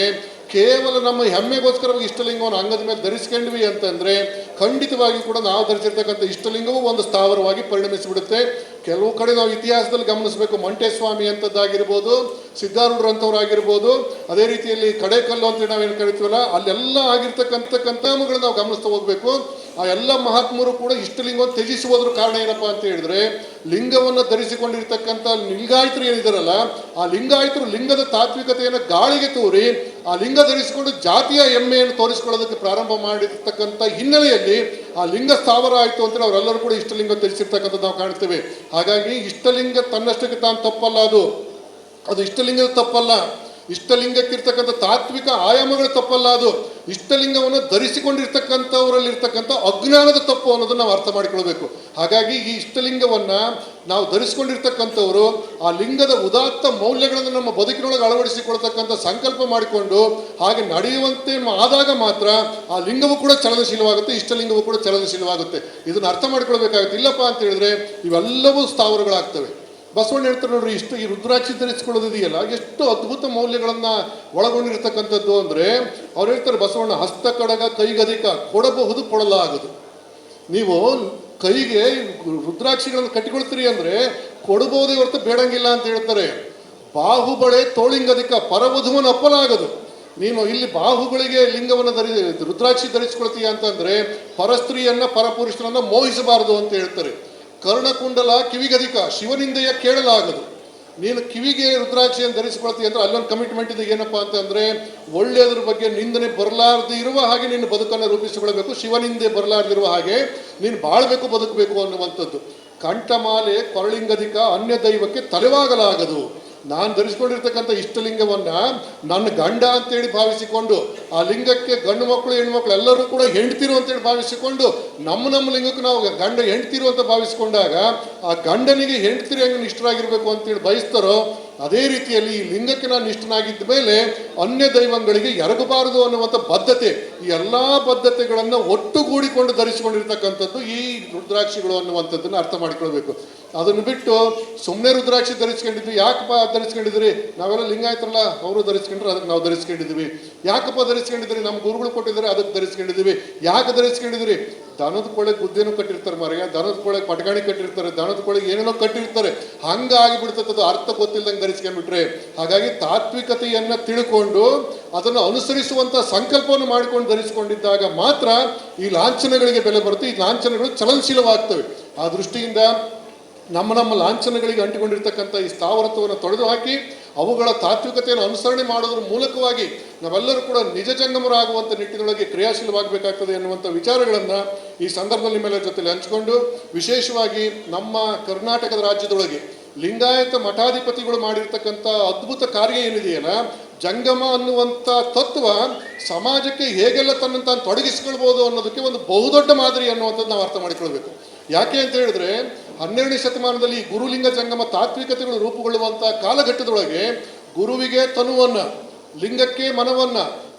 ಕೇವಲ ನಮ್ಮ ಹೆಮ್ಮೆಗೋಸ್ಕರವಾಗಿ ಇಷ್ಟಲಿಂಗವನ್ನು ಅಂಗದ ಮೇಲೆ ಧರಿಸ್ಕೊಂಡ್ವಿ ಅಂತಂದ್ರೆ ಖಂಡಿತವಾಗಿ ಕೂಡ ನಾವು ಧರಿಸಿರ್ತಕ್ಕಂಥ ಇಷ್ಟಲಿಂಗವು ಒಂದು ಸ್ಥಾವರವಾಗಿ ಪರಿಣಮಿಸಿಬಿಡುತ್ತೆ. ಕೆಲವು ಕಡೆ ನಾವು ಇತಿಹಾಸದಲ್ಲಿ ಗಮನಿಸಬೇಕು, ಮಂಟೇಸ್ವಾಮಿ ಅಂತದ್ದಾಗಿರ್ಬೋದು, ಸಿದ್ಧಾರೂಢರಂಥವ್ರಾಗಿರ್ಬೋದು. ಅದೇ ರೀತಿಯಲ್ಲಿ ಕಡೆಕಲ್ಲು ಅಂತ ನಾವೇನು ಕರಿತೀವಲ್ಲ, ಅಲ್ಲೆಲ್ಲ ಆಗಿರ್ತಕ್ಕಂಥ ನಾವು ಗಮನಿಸ್ತಾ ಹೋಗ್ಬೇಕು. ಆ ಎಲ್ಲ ಮಹಾತ್ಮರು ಕೂಡ ಇಷ್ಟಲಿಂಗವನ್ನು ತ್ಯಜಿಸುವುದ್ರ ಕಾರಣ ಏನಪ್ಪ ಅಂತ ಹೇಳಿದ್ರೆ, ಲಿಂಗವನ್ನು ಧರಿಸಿಕೊಂಡಿರ್ತಕ್ಕಂಥ ಲಿಂಗಾಯತರು ಏನಿದಾರಲ್ಲ, ಆ ಲಿಂಗಾಯತರು ಲಿಂಗದ ತಾತ್ವಿಕತೆಯನ್ನು ಗಾಳಿಗೆ ತೋರಿ, ಆ ಲಿಂಗ ಧರಿಸಿಕೊಂಡು ಜಾತಿಯ ಹೆಮ್ಮೆಯನ್ನು ತೋರಿಸಿಕೊಳ್ಳೋದಕ್ಕೆ ಪ್ರಾರಂಭ ಮಾಡಿರ್ತಕ್ಕಂಥ ಹಿನ್ನೆಲೆಯಲ್ಲಿ ಆ ಲಿಂಗ ಸ್ಥಾವರ ಆಯಿತು ಅಂತ ಅವರೆಲ್ಲರೂ ಕೂಡ ಇಷ್ಟಲಿಂಗ ಧರಿಸಿರ್ತಕ್ಕಂಥದ್ದು ನಾವು ಕಾಣ್ತೇವೆ. ಹಾಗಾಗಿ ಇಷ್ಟಲಿಂಗ ತನ್ನಷ್ಟಕ್ಕೆ ತಾನು ತಪ್ಪಲ್ಲ ಅದು. ಅದು ಇಷ್ಟಲಿಂಗದ ತಪ್ಪಲ್ಲ. ಇಷ್ಟಲಿಂಗಕ್ಕಿರ್ತಕ್ಕಂಥ ತಾತ್ವಿಕ ಆಯಾಮಗಳು ತಪ್ಪಲ್ಲ ಅದು ಇಷ್ಟಲಿಂಗವನ್ನು ಧರಿಸಿಕೊಂಡಿರ್ತಕ್ಕಂಥವರಲ್ಲಿರ್ತಕ್ಕಂಥ ಅಜ್ಞಾನದ ತಪ್ಪು ಅನ್ನೋದನ್ನು ನಾವು ಅರ್ಥ ಮಾಡಿಕೊಳ್ಬೇಕು ಹಾಗಾಗಿ ಈ ಇಷ್ಟಲಿಂಗವನ್ನು ನಾವು ಧರಿಸಿಕೊಂಡಿರ್ತಕ್ಕಂಥವರು ಆ ಲಿಂಗದ ಉದಾತ್ತ ಮೌಲ್ಯಗಳನ್ನು ನಮ್ಮ ಬದುಕಿನೊಳಗೆ ಅಳವಡಿಸಿಕೊಳ್ತಕ್ಕಂಥ ಸಂಕಲ್ಪ ಮಾಡಿಕೊಂಡು ಹಾಗೆ ನಡೆಯುವಂತೆ ಆದಾಗ ಮಾತ್ರ ಆ ಲಿಂಗವು ಕೂಡ ಚಲನಶೀಲವಾಗುತ್ತೆ, ಇಷ್ಟಲಿಂಗವು ಕೂಡ ಚಲನಶೀಲವಾಗುತ್ತೆ. ಇದನ್ನು ಅರ್ಥ ಮಾಡಿಕೊಳ್ಬೇಕಾಗುತ್ತೆ ಇಲ್ಲಪ್ಪ ಅಂತ ಹೇಳಿದ್ರೆ ಇವೆಲ್ಲವೂ ಸ್ಥಾವರಗಳಾಗ್ತವೆ. ಬಸವಣ್ಣ ಹೇಳ್ತಾರೆ ನೋಡ್ರಿ, ಇಷ್ಟು ಈ ರುದ್ರಾಕ್ಷಿ ಧರಿಸ್ಕೊಳ್ಳೋದಿದೆಯಲ್ಲ, ಎಷ್ಟು ಅದ್ಭುತ ಮೌಲ್ಯಗಳನ್ನು ಒಳಗೊಂಡಿರ್ತಕ್ಕಂಥದ್ದು ಅಂದ್ರೆ, ಅವ್ರು ಹೇಳ್ತಾರೆ, ಬಸವಣ್ಣ, ಹಸ್ತ ಕಡಗ ಕೈಗದಿಕ ಕೊಡಬಹುದು ಕೊಡಲಾಗದು ನೀವು ಕೈಗೆ ರುದ್ರಾಕ್ಷಿಗಳನ್ನು ಕಟ್ಟಿಕೊಳ್ತೀರಿ ಅಂದ್ರೆ, ಕೊಡಬಹುದು ಹೊರತು ಬೇಡಂಗಿಲ್ಲ ಅಂತ ಹೇಳ್ತಾರೆ. ಬಾಹುಬಳೆ ತೋಳಿಂಗದಿಕ ಪರವಧುವನ್ನು ಅಪ್ಪಲಾಗದು ನೀನು ಇಲ್ಲಿ ಬಾಹುಗಳಿಗೆ ಲಿಂಗವನ್ನು ಧರಿ, ರುದ್ರಾಕ್ಷಿ ಧರಿಸ್ಕೊಳ್ತೀಯ ಅಂತಂದ್ರೆ, ಪರಸ್ತ್ರೀಯನ್ನ ಪರಪುರುಷರನ್ನ ಮೋಹಿಸಬಾರದು ಅಂತ ಹೇಳ್ತಾರೆ. ಕರ್ಣಕುಂಡಲ ಕಿವಿಗದಿಕ ಶಿವನಿಂದೆಯ ಕೇಳಲಾಗದು. ನೀನು ಕಿವಿಗೆ ರುದ್ರಾಕ್ಷಿಯನ್ನು ಧರಿಸಿಕೊಳ್ತೀಯ ಅಂದ್ರೆ ಅಲ್ಲೊಂದು ಕಮಿಟ್ಮೆಂಟ್ ಇದೆ, ಏನಪ್ಪಾ ಅಂತಂದ್ರೆ ಒಳ್ಳೆಯದ್ರ ಬಗ್ಗೆ ನಿಂದನೆ ಬರಲಾರದೆ ಇರುವ ಹಾಗೆ ನೀನು ಬದುಕನ್ನು ರೂಪಿಸಿಕೊಳ್ಬೇಕು, ಶಿವನಿಂದೆ ಬರಲಾರದಿರುವ ಹಾಗೆ ನೀನು ಬಾಳ್ಬೇಕು, ಬದುಕಬೇಕು ಅನ್ನುವಂಥದ್ದು. ಕಂಠಮಾಲೆ, ಕೊರಳಿಂಗಧಿಕ ಅನ್ಯ ದೈವಕ್ಕೆ ತಲೆವಾಗಲಾಗದು. ನಾನು ಧರಿಸ್ಕೊಂಡಿರ್ತಕ್ಕಂಥ ಇಷ್ಟಲಿಂಗವನ್ನು ನನ್ನ ಗಂಡ ಅಂತೇಳಿ ಭಾವಿಸಿಕೊಂಡು, ಆ ಲಿಂಗಕ್ಕೆ ಗಂಡು ಮಕ್ಕಳು ಹೆಣ್ಮಕ್ಳು ಎಲ್ಲರೂ ಕೂಡ ಹೆಂಡ್ತಿರು ಅಂತೇಳಿ ಭಾವಿಸಿಕೊಂಡು, ನಮ್ಮ ನಮ್ಮ ಲಿಂಗಕ್ಕೆ ನಾವು ಗಂಡ ಹೆಂಡ್ತಿರು ಅಂತ ಭಾವಿಸಿಕೊಂಡಾಗ, ಆ ಗಂಡನಿಗೆ ಹೆಂಡ್ತಿರು ಹೆಂಗೆ ನಿಷ್ಠರಾಗಿರ್ಬೇಕು ಅಂತೇಳಿ ಬಯಸ್ತಾರೋ, ಅದೇ ರೀತಿಯಲ್ಲಿ ಈ ಲಿಂಗಕ್ಕೆ ನಾನು ನಿಷ್ಠನಾಗಿದ್ದ ಮೇಲೆ ಅನ್ಯ ದೈವಗಳಿಗೆ ಎರಗಬಾರದು ಅನ್ನುವಂಥ ಬದ್ಧತೆ ಈ ಎಲ್ಲ ಬದ್ಧತೆಗಳನ್ನು ಒಟ್ಟುಗೂಡಿಕೊಂಡು ಧರಿಸಿಕೊಂಡಿರ್ತಕ್ಕಂಥದ್ದು ಈ ರುದ್ರಾಕ್ಷಿಗಳು ಅನ್ನುವಂಥದ್ದನ್ನು ಅರ್ಥ ಮಾಡ್ಕೊಳ್ಬೇಕು. ಅದನ್ನು ಬಿಟ್ಟು ಸುಮ್ಮನೆ ರುದ್ರಾಕ್ಷಿ ಧರಿಸ್ಕೊಂಡಿದ್ವಿ ಯಾಕಪ್ಪ ಧರಿಸ್ಕೊಂಡಿದ್ರಿ? ನಾವೆಲ್ಲ ಲಿಂಗಾಯತರಲ್ಲ, ಅವರು ಧರಿಸ್ಕೊಂಡ್ರೆ ಅದಕ್ಕೆ ನಾವು ಧರಿಸ್ಕೊಂಡಿದ್ವಿ ಯಾಕಪ್ಪ ಧರಿಸ್ಕೊಂಡಿದ್ರಿ ನಮ್ಮ ಗುರುಗಳು ಕೊಟ್ಟಿದ್ದಾರೆ, ಅದಕ್ಕೆ ಧರಿಸ್ಕೊಂಡಿದ್ವಿ ಯಾಕೆ ಧರಿಸ್ಕೊಂಡಿದ್ರಿ ದನದ ಕೊಳೆಗೆ ಗುದ್ದೇನೂ ಕಟ್ಟಿರ್ತಾರೆ ಮರಗ ದನದ ಕೊಳೆಗೆ ಪಟಗಾಣಿ ಕಟ್ಟಿರ್ತಾರೆ, ದನದ ಕೊಳೆಗೆ ಏನೇನೋ ಕಟ್ಟಿರ್ತಾರೆ. ಹಂಗಾಗಿ ಬಿಡ್ತಕ್ಕದ್ದು ಅರ್ಥ ಗೊತ್ತಿಲ್ಲದಂಗೆ ಧರಿಸ್ಕೊಂಡ್ಬಿಟ್ರೆ. ಹಾಗಾಗಿ ತಾತ್ವಿಕತೆಯನ್ನು ತಿಳ್ಕೊಂಡು ಅದನ್ನು ಅನುಸರಿಸುವಂಥ ಸಂಕಲ್ಪವನ್ನು ಮಾಡಿಕೊಂಡು ಧರಿಸಿಕೊಂಡಿದ್ದಾಗ ಮಾತ್ರ ಈ ಲಾಂಛನಗಳಿಗೆ ಬೆಲೆ ಬರುತ್ತೆ. ಈ ಲಾಂಛನಗಳು ಚಲನಶೀಲವಾಗ್ತವೆ. ಆ ದೃಷ್ಟಿಯಿಂದ ನಮ್ಮ ನಮ್ಮ ಲಾಂಛನಗಳಿಗೆ ಅಂಟಿಕೊಂಡಿರ್ತಕ್ಕಂಥ ಈ ಸ್ಥಾವರತ್ವವನ್ನು ತೊಡೆದು ಹಾಕಿ ಅವುಗಳ ತಾತ್ವಿಕತೆಯನ್ನು ಅನುಸರಣೆ ಮಾಡೋದ್ರ ಮೂಲಕವಾಗಿ ನಾವೆಲ್ಲರೂ ಕೂಡ ನಿಜ ಜಂಗಮರಾಗುವಂಥ ನಿಟ್ಟಿನೊಳಗೆ ಕ್ರಿಯಾಶೀಲವಾಗಬೇಕಾಗ್ತದೆ ಎನ್ನುವಂಥ ವಿಚಾರಗಳನ್ನು ಈ ಸಂದರ್ಭದಲ್ಲಿ ಮೇಲೆ ಜೊತೆಯಲ್ಲಿ ಹಂಚಿಕೊಂಡು ವಿಶೇಷವಾಗಿ ನಮ್ಮ ಕರ್ನಾಟಕದ ರಾಜ್ಯದೊಳಗೆ ಲಿಂಗಾಯತ ಮಠಾಧಿಪತಿಗಳು ಮಾಡಿರ್ತಕ್ಕಂಥ ಅದ್ಭುತ ಕಾರ್ಯ ಏನಿದೆಯಲ್ಲ ಜಂಗಮ ಅನ್ನುವಂಥ ತತ್ವ ಸಮಾಜಕ್ಕೆ ಹೇಗೆಲ್ಲ ತನ್ನ ತಾನು ತೊಡಗಿಸ್ಕೊಳ್ಬೋದು ಅನ್ನೋದಕ್ಕೆ ಒಂದು ಬಹುದೊಡ್ಡ ಮಾದರಿ ಅನ್ನುವಂಥದ್ದು ನಾವು ಅರ್ಥ ಮಾಡಿಕೊಳ್ಬೇಕು. ಯಾಕೆ ಅಂತ ಹೇಳಿದ್ರೆ, ಹನ್ನೆರಡನೇ ಶತಮಾನದಲ್ಲಿ ಗುರುಲಿಂಗ ಜಂಗಮ ತಾತ್ವಿಕತೆಗಳು ರೂಪುಗೊಳ್ಳುವಂಥ ಕಾಲಘಟ್ಟದೊಳಗೆ ಗುರುವಿಗೆ ತನುವನ್ನ, ಲಿಂಗಕ್ಕೆ ಮನವನ್ನ,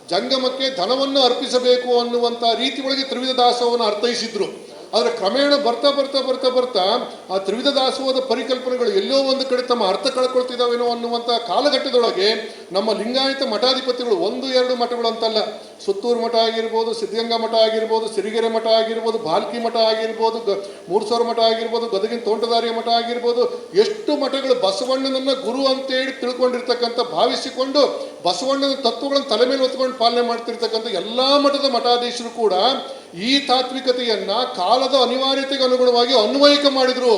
ಜಂಗಮಕ್ಕೆ ಧನವನ್ನು ಅರ್ಪಿಸಬೇಕು ಅನ್ನುವಂಥ ರೀತಿ ಒಳಗೆ ತ್ರಿವಿಧ ದಾಸವನ್ನು ಅರ್ಥೈಸಿದ್ರು. ಆದರೆ ಕ್ರಮೇಣ ಬರ್ತಾ ಬರ್ತಾ ಬರ್ತಾ ಬರ್ತಾ ಆ ತ್ರಿವಿಧ ದಾಸೋಹದ ಪರಿಕಲ್ಪನೆಗಳು ಎಲ್ಲೋ ಒಂದು ಕಡೆ ತಮ್ಮ ಅರ್ಥ ಕಳ್ಕೊಳ್ತಿದ್ದಾವೇನೋ ಅನ್ನುವಂಥ ಕಾಲಘಟ್ಟದೊಳಗೆ ನಮ್ಮ ಲಿಂಗಾಯತ ಮಠಾಧಿಪತಿಗಳು ಒಂದು ಎರಡು ಮಠಗಳು ಅಂತಲ್ಲ. ಸುತ್ತೂರು ಮಠ ಆಗಿರ್ಬೋದು, ಸಿದ್ಧಗಂಗಾ ಮಠ ಆಗಿರ್ಬೋದು, ಸಿರಿಗೆರೆ ಮಠ ಆಗಿರ್ಬೋದು ಬಾಲ್ಕಿ ಮಠ ಆಗಿರ್ಬೋದು, ಗ ಮೂರ್ಸೋರ ಮಠ ಆಗಿರ್ಬೋದು, ಗದಗಿನ ತೋಂಟದಾರಿಯ ಮಠ ಆಗಿರ್ಬೋದು, ಎಷ್ಟು ಮಠಗಳು ಬಸವಣ್ಣನನ್ನ ಗುರು ಅಂತೇಳಿ ತಿಳ್ಕೊಂಡಿರ್ತಕ್ಕಂಥ ಭಾವಿಸಿಕೊಂಡು ಬಸವಣ್ಣನ ತತ್ವಗಳನ್ನು ತಲೆ ಮೇಲೆ ಹೊತ್ಕೊಂಡು ಪಾಲನೆ ಮಾಡ್ತಿರ್ತಕ್ಕಂಥ ಎಲ್ಲ ಮಠದ ಮಠಾಧೀಶರು ಕೂಡ ಈ ತಾತ್ವಿಕತೆಯನ್ನು ಕಾಲದ ಅನಿವಾರ್ಯತೆಗೆ ಅನುಗುಣವಾಗಿ ಅನ್ವಯಿಕ ಮಾಡಿದರು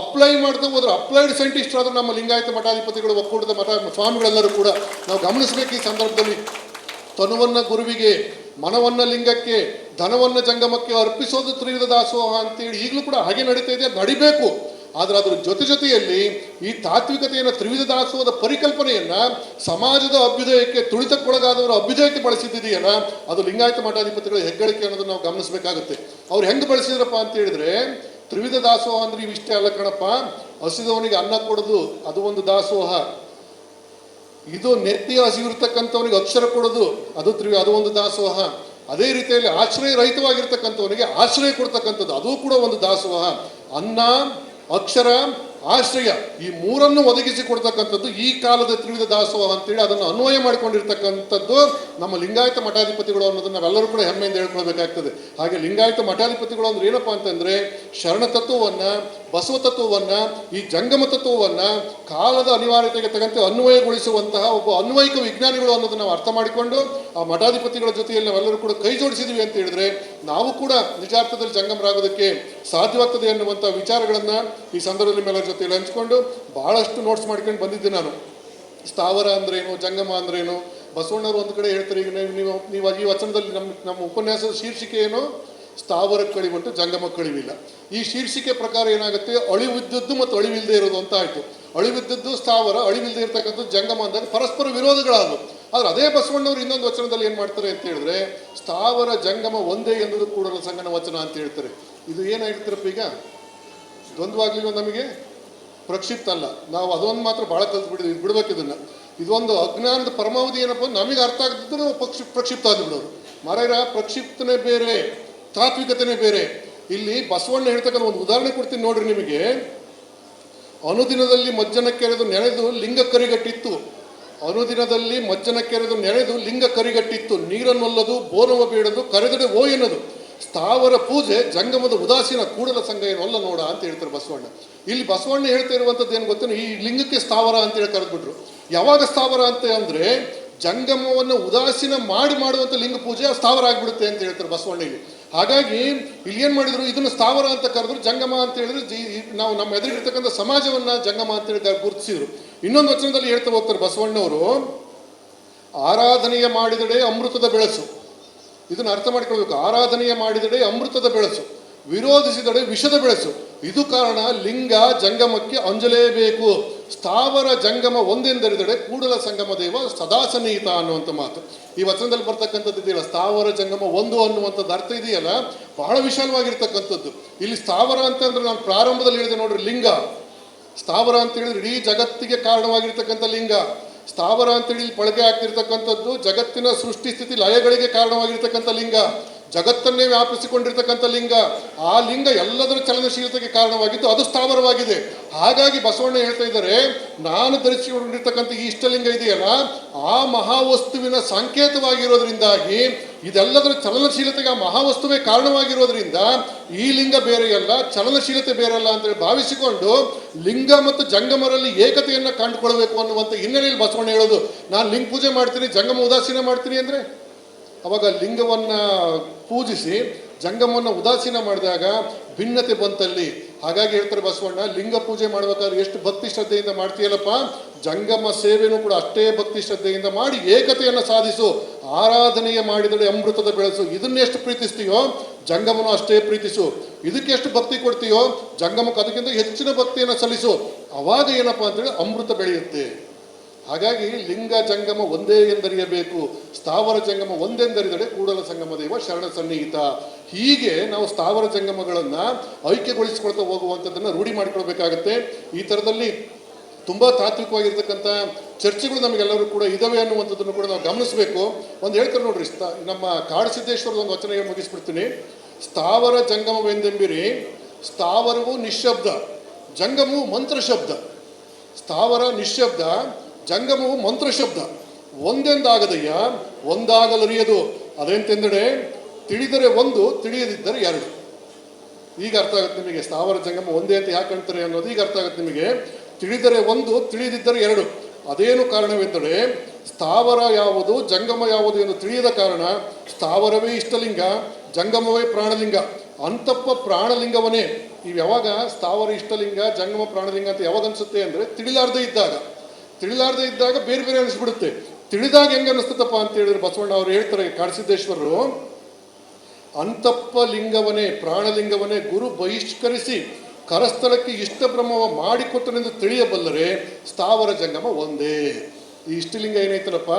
ಅಪ್ಲೈ ಮಾಡ್ತಾ ಹೋದ್ರೆ ಅಪ್ಲೈಡ್ ಸೈಂಟಿಸ್ಟ್ ಆದರೂ ನಮ್ಮ ಲಿಂಗಾಯತ ಮಠಾಧಿಪತಿಗಳು, ಒಕ್ಕೂಟದ ಮಠ ಸ್ವಾಮಿಗಳೆಲ್ಲರೂ ಕೂಡ ನಾವು ಗಮನಿಸಬೇಕು ಈ ಸಂದರ್ಭದಲ್ಲಿ. ತನುವನ್ನು ಗುರುವಿಗೆ, ಮನವನ್ನು ಲಿಂಗಕ್ಕೆ, ಧನವನ್ನು ಜಂಗಮಕ್ಕೆ ಅರ್ಪಿಸೋದು ತ್ರಿವಿಧ ದಾಸೋಹ ಅಂತೇಳಿ ಈಗಲೂ ಕೂಡ ಹಾಗೆ ನಡೀತಾ ಇದೆ, ನಡಿಬೇಕು. ಆದರೆ ಅದರ ಜೊತೆ ಜೊತೆಯಲ್ಲಿ ಈ ತಾತ್ವಿಕತೆಯನ್ನು ತ್ರಿವಿಧ ದಾಸೋಹದ ಪರಿಕಲ್ಪನೆಯನ್ನು ಸಮಾಜದ ಅಭ್ಯುದಯಕ್ಕೆ ತುಳಿತಕ್ಕೊಳಗಾದವರ ಅಭ್ಯುದಯಕ್ಕೆ ಬಳಸಿದ್ದಿದೆಯಲ್ಲ, ಅದು ಲಿಂಗಾಯತ ಮಠಾಧಿಪತಿಗಳ ಹೆಗ್ಗಳಿಕೆ ಅನ್ನೋದನ್ನು ನಾವು ಗಮನಿಸಬೇಕಾಗುತ್ತೆ. ಅವ್ರು ಹೆಂಗೆ ಬಳಸಿದ್ರಪ್ಪ ಅಂತ ಹೇಳಿದ್ರೆ ತ್ರಿವಿಧ ದಾಸೋಹ ಅಂದ್ರೆ ಇವಿಷ್ಟೇ ಅಲ್ಲ ಕಣಪ್ಪ, ಹಸಿದವನಿಗೆ ಅನ್ನ ಕೊಡೋದು ಅದು ಒಂದು ದಾಸೋಹ. ಇದು ನೆತ್ತಿ ಹಸಿವಿರ್ತಕ್ಕಂಥವನಿಗೆ ಅಕ್ಷರ ಕೊಡೋದು ಅದು ತ್ರಿವಿ, ಅದು ಒಂದು ದಾಸೋಹ. ಅದೇ ರೀತಿಯಲ್ಲಿ ಆಶ್ರಯ ರಹಿತವಾಗಿರ್ತಕ್ಕಂಥವನಿಗೆ ಆಶ್ರಯ ಕೊಡ್ತಕ್ಕಂಥದ್ದು, ಅದು ಕೂಡ ಒಂದು ದಾಸೋಹ. ಅನ್ನ ಅಕ್ಷರ ಆಶ್ರಯ, ಈ ಮೂರನ್ನು ಒದಗಿಸಿ ಕೊಡ್ತಕ್ಕಂಥದ್ದು ಈ ಕಾಲದ ತ್ರಿವಿಧ ದಾಸೋಹ ಅಂತೇಳಿ ಅದನ್ನು ಅನ್ವಯ ಮಾಡಿಕೊಂಡಿರ್ತಕ್ಕಂಥದ್ದು ನಮ್ಮ ಲಿಂಗಾಯತ ಮಠಾಧಿಪತಿಗಳು ಅನ್ನೋದನ್ನು ನಾವೆಲ್ಲರೂ ಕೂಡ ಹೆಮ್ಮೆಯಿಂದ ಹೇಳ್ಕೊಳ್ಬೇಕಾಗ್ತದೆ. ಹಾಗೆ ಲಿಂಗಾಯತ ಮಠಾಧಿಪತಿಗಳು ಅಂದ್ರೆ ಏನಪ್ಪ ಅಂತಂದ್ರೆ ಶರಣ ತತ್ವವನ್ನ, ಬಸವ ತತ್ವವನ್ನ, ಈ ಜಂಗಮ ತತ್ವವನ್ನ, ಕಾಲದ ಅನಿವಾರ್ಯತೆಗೆ ತಕ್ಕಂತೆ ಅನ್ವಯಗೊಳಿಸುವಂತಹ ಒಬ್ಬ ಅನ್ವಯಿಕ ವಿಜ್ಞಾನಿಗಳು ಅನ್ನೋದನ್ನ ನಾವು ಅರ್ಥ ಮಾಡಿಕೊಂಡು ಆ ಮಠಾಧಿಪತಿಗಳ ಜೊತೆಯಲ್ಲಿ ನಾವೆಲ್ಲರೂ ಕೂಡ ಕೈ ಜೋಡಿಸಿದ್ವಿ ಅಂತ ಹೇಳಿದ್ರೆ ನಾವು ಕೂಡ ನಿಜಾರ್ಥದಲ್ಲಿ ಜಂಗಮರಾಗೋದಕ್ಕೆ ಸಾಧ್ಯವಾಗ್ತದೆ ಅನ್ನುವಂಥ ವಿಚಾರಗಳನ್ನ ಈ ಸಂದರ್ಭದಲ್ಲಿ ಮೇಲರ ಜೊತೆಯಲ್ಲಿ ಹಂಚ್ಕೊಂಡು ಬಹಳಷ್ಟು ನೋಟ್ಸ್ ಮಾಡ್ಕೊಂಡು ಬಂದಿದ್ದೆ ನಾನು. ಸ್ಥಾವರ ಅಂದ್ರೇನು, ಜಂಗಮ ಅಂದ್ರೇನು, ಬಸವಣ್ಣವರು ಒಂದು ಕಡೆ ಹೇಳ್ತಾರೆ, ಈಗ ನೀವು ನೀವು ಈ ವಚನದಲ್ಲಿ ನಮ್ಮ ನಮ್ಮ ಉಪನ್ಯಾಸದ ಶೀರ್ಷಿಕೆ ಏನು? ಸ್ಥಾವರ ಕಳಿವಂಟು ಜಂಗಮ ಕಳಿವಿಲ್ಲ ಈ ಶೀರ್ಷಿಕೆ ಪ್ರಕಾರ ಏನಾಗುತ್ತೆ? ಅಳಿವಿದ್ದದ್ದು ಮತ್ತು ಅಳಿವಿಲ್ಲದೆ ಇರೋದು ಅಂತ ಆಯ್ತು. ಅಳಿವಿದ್ದದ್ದು ಸ್ಥಾವರ ಅಳಿವಿಲ್ಲದೆ ಇರತಕ್ಕಂಥದ್ದು ಜಂಗಮ ಅಂದಾಗ ಪರಸ್ಪರ ವಿರೋಧಗಳಾದವು. ಆದರೆ ಅದೇ ಬಸವಣ್ಣವರು ಇನ್ನೊಂದು ವಚನದಲ್ಲಿ ಏನು ಮಾಡ್ತಾರೆ ಅಂತ ಹೇಳಿದ್ರೆ, ಸ್ಥಾವರ, ಜಂಗಮ ಒಂದೇ ಎನ್ನುವುದು ಕೂಡ ಸಂಗಣ ವಚನ ಅಂತ ಹೇಳ್ತಾರೆ. ಇದು ಏನು ಈಗ? ದ್ವಂದ್ವಾಗ್ಲಿಲ್ವ ನಮಗೆ? ಪ್ರಕ್ಷಿಪ್ತ ಅಲ್ಲ. ನಾವು ಅದೊಂದು ಮಾತ್ರ ಭಾಳ ಕಲ್ತು ಬಿಡಿದ್ವಿ ಬಿಡ್ಬೇಕು ಇದನ್ನು. ಇದೊಂದು ಅಜ್ಞಾನದ ಪರಮಾವಧಿ ಏನಪ್ಪ ನಮಗೆ ಅರ್ಥ ನಾವು ಪಕ್ಷಿ ಪ್ರಕ್ಷಿಪ್ತ ಆಗಿಬಿಡೋದು ಮರೈರ ಪ್ರಕ್ಷಿಪ್ತನೇ ಬೇರೆ, ತಾತ್ವಿಕತೆನೇ ಬೇರೆ. ಇಲ್ಲಿ ಬಸವಣ್ಣ ಹೇಳ್ತಕ್ಕಂಥ ಒಂದು ಉದಾಹರಣೆ ಕೊಡ್ತೀನಿ ನೋಡ್ರಿ ನಿಮಗೆ. ಅನುದಿನದಲ್ಲಿ ಮಜ್ಜನ ಕೆರೆದು ನೆನೆದು ಲಿಂಗ ಕರಿಗಟ್ಟಿತ್ತು. ಅನುದಿನದಲ್ಲಿ ಮಜ್ಜನ ಕೆರೆದು ನೆನೆದು ಲಿಂಗ ಕರಿಗಟ್ಟಿತ್ತು. ನೀರನ್ನೊಲ್ಲದು, ಬೋನವ ಬೇಡದು ಕರೆದಡೆ ಓ ಎನ್ನದು. ಸ್ಥಾವರ ಪೂಜೆ ಜಂಗಮದ ಉದಾಸೀನ ಕೂಡಲ ಸಂಘ ಏನಲ್ಲ ನೋಡ ಅಂತ ಹೇಳ್ತಾರೆ ಬಸವಣ್ಣ. ಇಲ್ಲಿ ಬಸವಣ್ಣ ಹೇಳ್ತಾ ಇರುವಂಥದ್ದು ಏನು ಗೊತ್ತೇನು? ಈ ಲಿಂಗಕ್ಕೆ ಸ್ಥಾವರ ಅಂತ ಹೇಳಿ ಕರೆದ್ಬಿಟ್ರು. ಯಾವಾಗ ಸ್ಥಾವರ ಅಂತ ಅಂದ್ರೆ ಜಂಗಮವನ್ನು ಉದಾಸೀನ ಮಾಡಿ ಮಾಡುವಂಥ ಲಿಂಗ ಪೂಜೆ ಸ್ಥಾವರ ಆಗಿಬಿಡುತ್ತೆ ಅಂತ ಹೇಳ್ತಾರೆ ಬಸವಣ್ಣ ಇಲ್ಲಿ. ಹಾಗಾಗಿ ಇಲ್ಲಿ ಏನು ಮಾಡಿದ್ರು? ಇದನ್ನು ಸ್ಥಾವರ ಅಂತ ಕರೆದ್ರು, ಜಂಗಮ ಅಂತ ಹೇಳಿದ್ರೆ, ಜಿ- ನಾವು ನಮ್ಮ ಎದುರಿಗಿರ್ತಕ್ಕಂಥ ಸಮಾಜವನ್ನ ಜಂಗಮ ಅಂತ ಹೇಳಿ ಗುರುತಿಸಿದ್ರು. ಇನ್ನೊಂದು ವಚನದಲ್ಲಿ ಹೇಳ್ತಾ ಹೋಗ್ತಾರೆ ಬಸವಣ್ಣವರು, ಆರಾಧನೆಯ ಮಾಡಿದಡೆ ಅಮೃತದ ಬೆಳಸು. ಇದನ್ನು ಅರ್ಥ ಮಾಡ್ಕೊಳ್ಬೇಕು. ಆರಾಧನೆಯ ಮಾಡಿದಡೆ ಅಮೃತದ ಬೆಳಸು, ವಿರೋಧಿಸಿದಡೆ ವಿಷದ ಬೆಳಸು. ಇದು ಕಾರಣ ಲಿಂಗ ಜಂಗಮಕ್ಕೆ ಅಂಜಲೇಬೇಕು ಸ್ಥಾವರ ಜಂಗಮ ಒಂದೆಂದರಿದಡೆ ಕೂಡಲ ಸಂಗಮ ದೇವ ಸದಾ ಸನ್ನಿಹಿತ ಅನ್ನುವಂಥ ಮಾತು. ಈ ವಚನದಲ್ಲಿ ಬರ್ತಕ್ಕಂಥದ್ದು ಇದೆಯಲ್ಲ, ಸ್ಥಾವರ ಜಂಗಮ ಒಂದು ಅನ್ನುವಂಥದ್ದು ಅರ್ಥ ಇದೆಯಲ್ಲ? ಬಹಳ ವಿಶಾಲವಾಗಿರ್ತಕ್ಕಂಥದ್ದು. ಇಲ್ಲಿ ಸ್ಥಾವರ ಅಂತಂದ್ರೆ ನಾನು ಪ್ರಾರಂಭದಲ್ಲಿ ಹೇಳಿದೆ ನೋಡ್ರಿ, ಲಿಂಗ. ಸ್ಥಾವರ ಅಂತ ಹೇಳಿದ್ರೆ ಇಡೀ ಜಗತ್ತಿಗೆ ಕಾರಣವಾಗಿರ್ತಕ್ಕಂಥ ಲಿಂಗ. ಸ್ಥಾವರ ಅಂತೇಳಿ ಇಲ್ಲಿ ಆಗ್ತಿರ್ತಕ್ಕಂಥದ್ದು ಜಗತ್ತಿನ ಸೃಷ್ಟಿ ಸ್ಥಿತಿ ಲಯಗಳಿಗೆ ಕಾರಣವಾಗಿರ್ತಕ್ಕಂಥ ಲಿಂಗ. ಜಗತ್ತನ್ನೇ ವ್ಯಾಪಿಸಿಕೊಂಡಿರ್ತಕ್ಕಂಥ ಲಿಂಗ, ಆ ಲಿಂಗ ಎಲ್ಲದರ ಚಲನಶೀಲತೆಗೆ ಕಾರಣವಾಗಿದ್ದು ಅದು ಸ್ಥಾವರವಾಗಿದೆ. ಹಾಗಾಗಿ ಬಸವಣ್ಣ ಹೇಳ್ತಾ ಇದ್ದಾರೆ, ನಾನು ಧರಿಸಿಕೊಂಡಿರ್ತಕ್ಕಂಥ ಈ ಇಷ್ಟಲಿಂಗ ಇದೆಯಲ್ಲ, ಆ ಮಹಾವಸ್ತುವಿನ ಸಂಕೇತವಾಗಿರೋದ್ರಿಂದಾಗಿ ಇದೆಲ್ಲದರ ಚಲನಶೀಲತೆಗೆ ಆ ಮಹಾವಸ್ತುವೇ ಕಾರಣವಾಗಿರೋದ್ರಿಂದ ಈ ಲಿಂಗ ಬೇರೆಯಲ್ಲ, ಚಲನಶೀಲತೆ ಬೇರೆಯಲ್ಲ ಅಂತೇಳಿ ಭಾವಿಸಿಕೊಂಡು ಲಿಂಗ ಮತ್ತು ಜಂಗಮರಲ್ಲಿ ಏಕತೆಯನ್ನು ಕಂಡುಕೊಳ್ಬೇಕು ಅನ್ನುವಂಥ ಹಿನ್ನೆಲೆಯಲ್ಲಿ ಬಸವಣ್ಣ ಹೇಳೋದು. ನಾನು ಲಿಂಗ ಪೂಜೆ ಮಾಡ್ತೀನಿ, ಜಂಗಮ ಉದಾಸೀನ ಮಾಡ್ತೀನಿ ಅಂದರೆ ಅವಾಗ ಲಿಂಗವನ್ನು ಪೂಜಿಸಿ ಜಂಗಮವನ್ನು ಉದಾಸೀನ ಮಾಡಿದಾಗ ಭಿನ್ನತೆ ಬಂತಲ್ಲಿ. ಹಾಗಾಗಿ ಹೇಳ್ತಾರೆ ಬಸವಣ್ಣ, ಲಿಂಗ ಪೂಜೆ ಮಾಡ್ಬೇಕಾದ್ರೆ ಎಷ್ಟು ಭಕ್ತಿ ಶ್ರದ್ಧೆಯಿಂದ ಮಾಡ್ತೀಯಲ್ಲಪ್ಪ? ಜಂಗಮ ಸೇವೆಯೂ ಕೂಡ ಅಷ್ಟೇ ಭಕ್ತಿ ಶ್ರದ್ಧೆಯಿಂದ ಮಾಡಿ ಏಕತೆಯನ್ನು ಸಾಧಿಸು. ಆರಾಧನೆಯ ಮಾಡಿದರೆ ಅಮೃತದ ಬೆಳೆಸು. ಇದನ್ನೆಷ್ಟು ಪ್ರೀತಿಸ್ತೀಯೋ? ಜಂಗಮನು ಅಷ್ಟೇ ಪ್ರೀತಿಸು. ಇದಕ್ಕೆ ಎಷ್ಟು ಭಕ್ತಿ ಕೊಡ್ತೀಯೋ? ಜಂಗಮಕ್ಕೆ ಅದಕ್ಕಿಂತ ಹೆಚ್ಚಿನ ಭಕ್ತಿಯನ್ನು ಸಲ್ಲಿಸು. ಅವಾಗ ಏನಪ್ಪ ಅಂತೇಳಿ ಅಮೃತ ಬೆಳೆಯುತ್ತೆ. ಹಾಗಾಗಿ ಲಿಂಗ ಜಂಗಮ ಒಂದೇ ಎಂದರಿಯಬೇಕು, ಸ್ಥಾವರ ಜಂಗಮ ಒಂದೆಂದರಿದರೆ ಕೂಡಲ ಸಂಗಮ ದೇವ ಶರಣ ಸನ್ನಿಹಿತ. ಹೀಗೆ ನಾವು ಸ್ಥಾವರ ಜಂಗಮಗಳನ್ನು ಐಕ್ಯಗೊಳಿಸಿಕೊಳ್ತಾ ಹೋಗುವಂಥದ್ದನ್ನು ರೂಢಿ ಮಾಡಿಕೊಳ್ಬೇಕಾಗತ್ತೆ. ಈ ಥರದಲ್ಲಿ ತುಂಬ ತಾತ್ವಿಕವಾಗಿರ್ತಕ್ಕಂಥ ಚರ್ಚೆಗಳು ನಮಗೆಲ್ಲರೂ ಕೂಡ ಇದಾವೆ ಅನ್ನುವಂಥದ್ದನ್ನು ಕೂಡ ನಾವು ಗಮನಿಸಬೇಕು. ಒಂದು ಹೇಳ್ತಾರೆ ನೋಡ್ರಿ, ಸ್ಥ, ನಮ್ಮ ಕಾಡಸಿದ್ದೇಶ್ವರದ ಒಂದು ವಚನ ಮುಗಿಸ್ಬಿಡ್ತೀನಿ. ಸ್ಥಾವರ ಜಂಗಮವೆಂದೆಂಬಿರಿ, ಸ್ಥಾವರವು ನಿಶಬ್ದ ಜಂಗಮವು ಮಂತ್ರ ಶಬ್ದ ಸ್ಥಾವರ ನಿಶ್ಶಬ್ದ ಜಂಗಮವು ಮಂತ್ರ ಶಬ್ದ. ಒಂದೆಂದಾಗದಯ್ಯ? ಒಂದಾಗಲರಿಯದು. ಅದೆಂತೆಂದಡೆ ತಿಳಿದರೆ ಒಂದು, ತಿಳಿಯದಿದ್ದರೆ ಎರಡು. ಈಗ ಅರ್ಥ ಆಗುತ್ತೆ ನಿಮಗೆ. ಸ್ಥಾವರ ಜಂಗಮ ಒಂದೇ ಅಂತ ಯಾಕೆ ಅಂತಾರೆ ಅನ್ನೋದು ಈಗ ಅರ್ಥ ಆಗುತ್ತೆ ನಿಮಗೆ. ತಿಳಿದರೆ ಒಂದು, ತಿಳಿದಿದ್ದರೆ ಎರಡು. ಅದೇನು ಕಾರಣವೆಂದರೆ, ಸ್ಥಾವರ ಯಾವುದು, ಜಂಗಮ ಯಾವುದು ಎಂದು ತಿಳಿಯದ ಕಾರಣ ಸ್ಥಾವರವೇ ಇಷ್ಟಲಿಂಗ, ಜಂಗಮವೇ ಪ್ರಾಣಲಿಂಗ. ಅಂತಪ್ಪ ಪ್ರಾಣಲಿಂಗವನೇ. ಇವು ಯಾವಾಗ ಸ್ಥಾವರ ಇಷ್ಟಲಿಂಗ, ಜಂಗಮ ಪ್ರಾಣಲಿಂಗ ಅಂತ ಯಾವಾಗ ಅನಿಸುತ್ತೆ ಅಂದರೆ ತಿಳಿಲಾರ್ದೇ ಇದ್ದಾಗ. ತಿಳಿಲಾರ್ದೇ ಇದ್ದಾಗ ಬೇರೆ ಬೇರೆ ಅನಿಸ್ಬಿಡುತ್ತೆ. ತಿಳಿದಾಗ ಹೆಂಗ ಅನಿಸ್ತದಪ್ಪ ಅಂತ ಹೇಳಿದ್ರೆ ಬಸವಣ್ಣ ಅವರು ಹೇಳ್ತಾರೆ ಕಾಡಸಿದ್ದೇಶ್ವರರು ಅಂತಪ್ಪ ಲಿಂಗವನೇ ಪ್ರಾಣಲಿಂಗವನೇ ಗುರು ಬಹಿಷ್ಕರಿಸಿ ಕರಸ್ಥಳಕ್ಕೆ ಇಷ್ಟ ಬ್ರಹ್ಮವ ಮಾಡಿಕೊಟ್ಟನೆಂದು ತಿಳಿಯಬಲ್ಲರೆ, ಸ್ಥಾವರ ಜಂಗಮ ಒಂದೇ. ಈ ಇಷ್ಟಲಿಂಗ ಏನೈತಲಪ್ಪ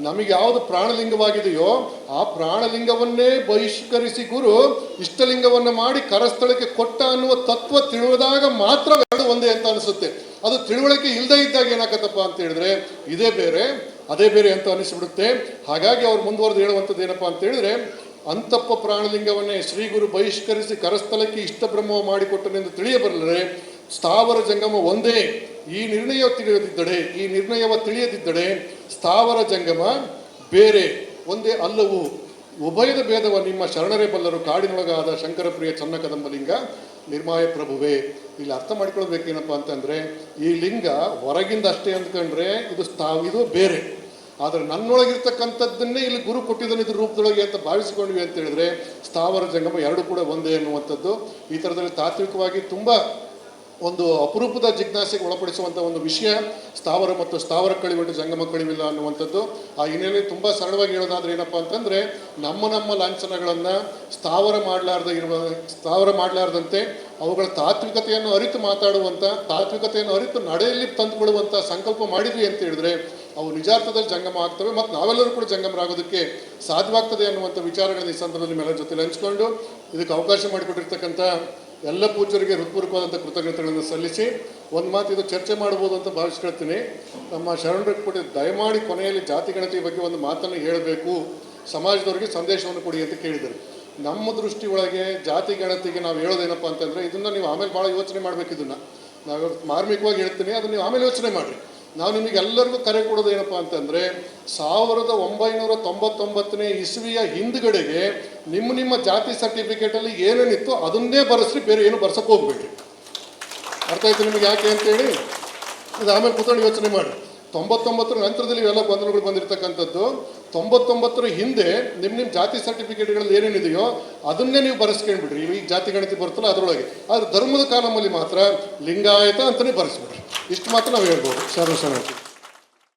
ನಮಗೆ ಯಾವುದು ಪ್ರಾಣಲಿಂಗವಾಗಿದೆಯೋ ಆ ಪ್ರಾಣಲಿಂಗವನ್ನೇ ಬಹಿಷ್ಕರಿಸಿ ಗುರು ಇಷ್ಟಲಿಂಗವನ್ನು ಮಾಡಿ ಕರಸ್ಥಳಕ್ಕೆ ಕೊಟ್ಟ ಅನ್ನುವ ತತ್ವ ತಿಳಿದಾಗ ಮಾತ್ರ ಎರಡು ಒಂದೇ ಅಂತ ಅನಿಸುತ್ತೆ. ಅದು ತಿಳುವಳಿಕೆ ಇಲ್ಲದೆ ಇದ್ದಾಗ ಏನಾಗತ್ತಪ್ಪ ಅಂತ ಹೇಳಿದ್ರೆ, ಇದೇ ಬೇರೆ, ಅದೇ ಬೇರೆ ಅಂತ ಅನಿಸ್ಬಿಡುತ್ತೆ ಹಾಗಾಗಿ ಅವ್ರು ಮುಂದುವರೆದು ಹೇಳುವಂಥದ್ದು ಏನಪ್ಪಾ ಅಂತ ಹೇಳಿದ್ರೆ, ಅಂತಪ್ಪ ಪ್ರಾಣಲಿಂಗವನ್ನೇ ಶ್ರೀಗುರು ಬಹಿಷ್ಕರಿಸಿ ಕರಸ್ಥಲಕ್ಕೆ ಇಷ್ಟ ಬ್ರಹ್ಮ ಮಾಡಿಕೊಟ್ಟನೆಂದು ತಿಳಿಯಬಲ್ಲರೆ, ಸ್ಥಾವರ ಜಂಗಮ ಒಂದೇ. ಈ ನಿರ್ಣಯ ತಿಳಿಯದಿದ್ದಡೆ, ಈ ನಿರ್ಣಯವ ತಿಳಿಯದಿದ್ದಡೆ, ಸ್ಥಾವರ ಜಂಗಮ ಬೇರೆ, ಒಂದೇ ಅಲ್ಲವು. ಉಭಯದ ಭೇದವ ನಿಮ್ಮ ಶರಣರೇ ಬಲ್ಲರು ಕಾಡಿನೊಳಗಾದ ಶಂಕರಪ್ರಿಯ ಚನ್ನ ಕದಂಬಲಿಂಗ ನಿರ್ಮಾಯ ಪ್ರಭುವೇ. ಇಲ್ಲಿ ಅರ್ಥ ಮಾಡ್ಕೊಳ್ಬೇಕೇನಪ್ಪ ಅಂತಂದರೆ, ಈ ಲಿಂಗ ಹೊರಗಿಂದ ಅಷ್ಟೇ ಅಂದ್ಕೊಂಡ್ರೆ ಇದು ಸ್ಥಾವ ಇದು ಬೇರೆ. ಆದರೆ ನನ್ನೊಳಗಿರ್ತಕ್ಕಂಥದ್ದನ್ನೇ ಇಲ್ಲಿ ಗುರು ಕೊಟ್ಟಿದ್ದಾನೆ ಇದ್ರ ರೂಪದೊಳಗೆ ಅಂತ ಭಾವಿಸಿಕೊಂಡ್ವಿ ಅಂತ ಹೇಳಿದ್ರೆ, ಸ್ಥಾವರ ಜಂಗಮ ಎರಡು ಕೂಡ ಒಂದೇ ಅನ್ನುವಂಥದ್ದು ಈ ಥರದಲ್ಲಿ ತಾತ್ವಿಕವಾಗಿ ತುಂಬ ಒಂದು ಅಪರೂಪದ ಜಿಜ್ಞಾಸೆಗೆ ಒಳಪಡಿಸುವಂಥ ಒಂದು ವಿಷಯ, ಸ್ಥಾವರ ಮತ್ತು ಸ್ಥಾವರ ಕಳಿವಿಟ್ಟು ಜಂಗಮ ಕಳಿವಿಲ್ಲ ಅನ್ನುವಂಥದ್ದು. ಆ ಹಿನ್ನೆಲೆಯಲ್ಲಿ ತುಂಬ ಸರಳವಾಗಿ ಹೇಳೋದಾದ್ರೆ ಏನಪ್ಪ ಅಂತಂದರೆ, ನಮ್ಮ ನಮ್ಮ ಲಾಂಛನಗಳನ್ನು ಸ್ಥಾವರ ಮಾಡಲಾರ್ದ ಇರುವ ಸ್ಥಾವರ ಮಾಡಲಾರ್ದಂತೆ ಅವುಗಳ ತಾತ್ವಿಕತೆಯನ್ನು ಅರಿತು ಮಾತಾಡುವಂಥ ತಾತ್ವಿಕತೆಯನ್ನು ಅರಿತು ನಡೆಯಲ್ಲಿ ತಂದುಕೊಳ್ಳುವಂಥ ಸಂಕಲ್ಪ ಮಾಡಿದ್ವಿ ಅಂತ ಹೇಳಿದ್ರೆ, ಅವು ನಿಜಾರ್ಥದಲ್ಲಿ ಜಂಗಮ ಆಗ್ತವೆ ಮತ್ತು ನಾವೆಲ್ಲರೂ ಕೂಡ ಜಂಗಮರಾಗೋದಕ್ಕೆ ಸಾಧ್ಯವಾಗ್ತದೆ ಅನ್ನುವಂಥ ವಿಚಾರಗಳನ್ನ ಈ ಸಂದರ್ಭದಲ್ಲಿ ಮೇಲೆ ಜೊತೆಲಿ ಹಂಚಿಕೊಂಡು ಇದಕ್ಕೆ ಅವಕಾಶ ಮಾಡಿಕೊಟ್ಟಿರ್ತಕ್ಕಂಥ ಎಲ್ಲ ಪೂಜ್ಯರಿಗೆ ಹೃತ್ಪೂರ್ವಕವಾದಂಥ ಕೃತಜ್ಞತೆಗಳನ್ನು ಸಲ್ಲಿಸಿ ಒಂದು ಮಾತು ಇದು ಚರ್ಚೆ ಮಾಡ್ಬೋದು ಅಂತ ಭಾವಿಸ್ಕೊಳ್ತೀನಿ. ನಮ್ಮ ಶರಣರಿಗೆ ಕೊಡಿ ದಯಮಾಡಿ ಕೊನೆಯಲ್ಲಿ ಜಾತಿ ಗಣತಿ ಬಗ್ಗೆ ಒಂದು ಮಾತನ್ನು ಹೇಳಬೇಕು, ಸಮಾಜದವರಿಗೆ ಸಂದೇಶವನ್ನು ಕೊಡಿ ಅಂತ ಕೇಳಿದರು ನಮ್ಮ ದೃಷ್ಟಿ ಒಳಗೆ ಜಾತಿ ಗಣತಿಗೆ ನಾವು ಹೇಳೋದೇನಪ್ಪ ಅಂತಂದರೆ ಇದನ್ನು ನೀವು ಆಮೇಲೆ ಭಾಳ ಯೋಚನೆ ಮಾಡಬೇಕು ಇದನ್ನು. ನಾವು ಮಾರ್ಮಿಕವಾಗಿ ಹೇಳ್ತೀನಿ, ಅದನ್ನು ನೀವು ಆಮೇಲೆ ಯೋಚನೆ ಮಾಡಿರಿ. ನಾವು ನಿಮಗೆಲ್ಲರಿಗೂ ಕರೆ ಕೊಡೋದು ಏನಪ್ಪ ಅಂತಂದರೆ, ಸಾವಿರದ ಒಂಬೈನೂರ ತೊಂಬತ್ತೊಂಬತ್ತನೇ ಇಸ್ವಿಯ ಹಿಂದ್ಗಡೆಗೆ ನಿಮ್ಮ ನಿಮ್ಮ ಜಾತಿ ಸರ್ಟಿಫಿಕೇಟಲ್ಲಿ ಏನೇನಿತ್ತು ಅದನ್ನೇ ಬರೆಸ್ರಿ, ಬೇರೆ ಏನು ಬರ್ಸಕ್ಕೆ ಹೋಗ್ಬೇಡ್ರಿ. ಅರ್ಥ ಆಯ್ತು ನಿಮಗೆ ಯಾಕೆ ಅಂತೇಳಿ? ಇದು ಆಮೇಲೆ ಕೂತ್ಕೊಂಡು ಯೋಚನೆ ಮಾಡಿ ತೊಂಬತ್ತೊಂಬತ್ತರ ನಂತರದಲ್ಲಿ ಇವೆಲ್ಲ ಗೊಂದಲಗಳು ಬಂದಿರತಕ್ಕಂಥದ್ದು. ತೊಂಬತ್ತೊಂಬತ್ತರ ಹಿಂದೆ ನಿಮ್ಮ ನಿಮ್ಮ ಜಾತಿ ಸರ್ಟಿಫಿಕೇಟ್ಗಳಲ್ಲಿ ಏನೇನಿದೆಯೋ ಅದನ್ನೇ ನೀವು ಬರೆಸ್ಕೊಂಡ್ಬಿಡ್ರಿ. ಈಗ ಜಾತಿ ಗಣತಿ ಬರ್ತಲ್ಲ ಅದರೊಳಗೆ. ಆದರೆ ಧರ್ಮದ ಕಾಲಮಲ್ಲಿ ಮಾತ್ರ ಲಿಂಗಾಯತ ಅಂತಲೇ ಬರೆಸ್ಬಿಡ್ರಿ. ಇಷ್ಟು ಮಾತ್ರ ನಾವು ಹೇಳ್ಬೋದು. ಸರ್ವ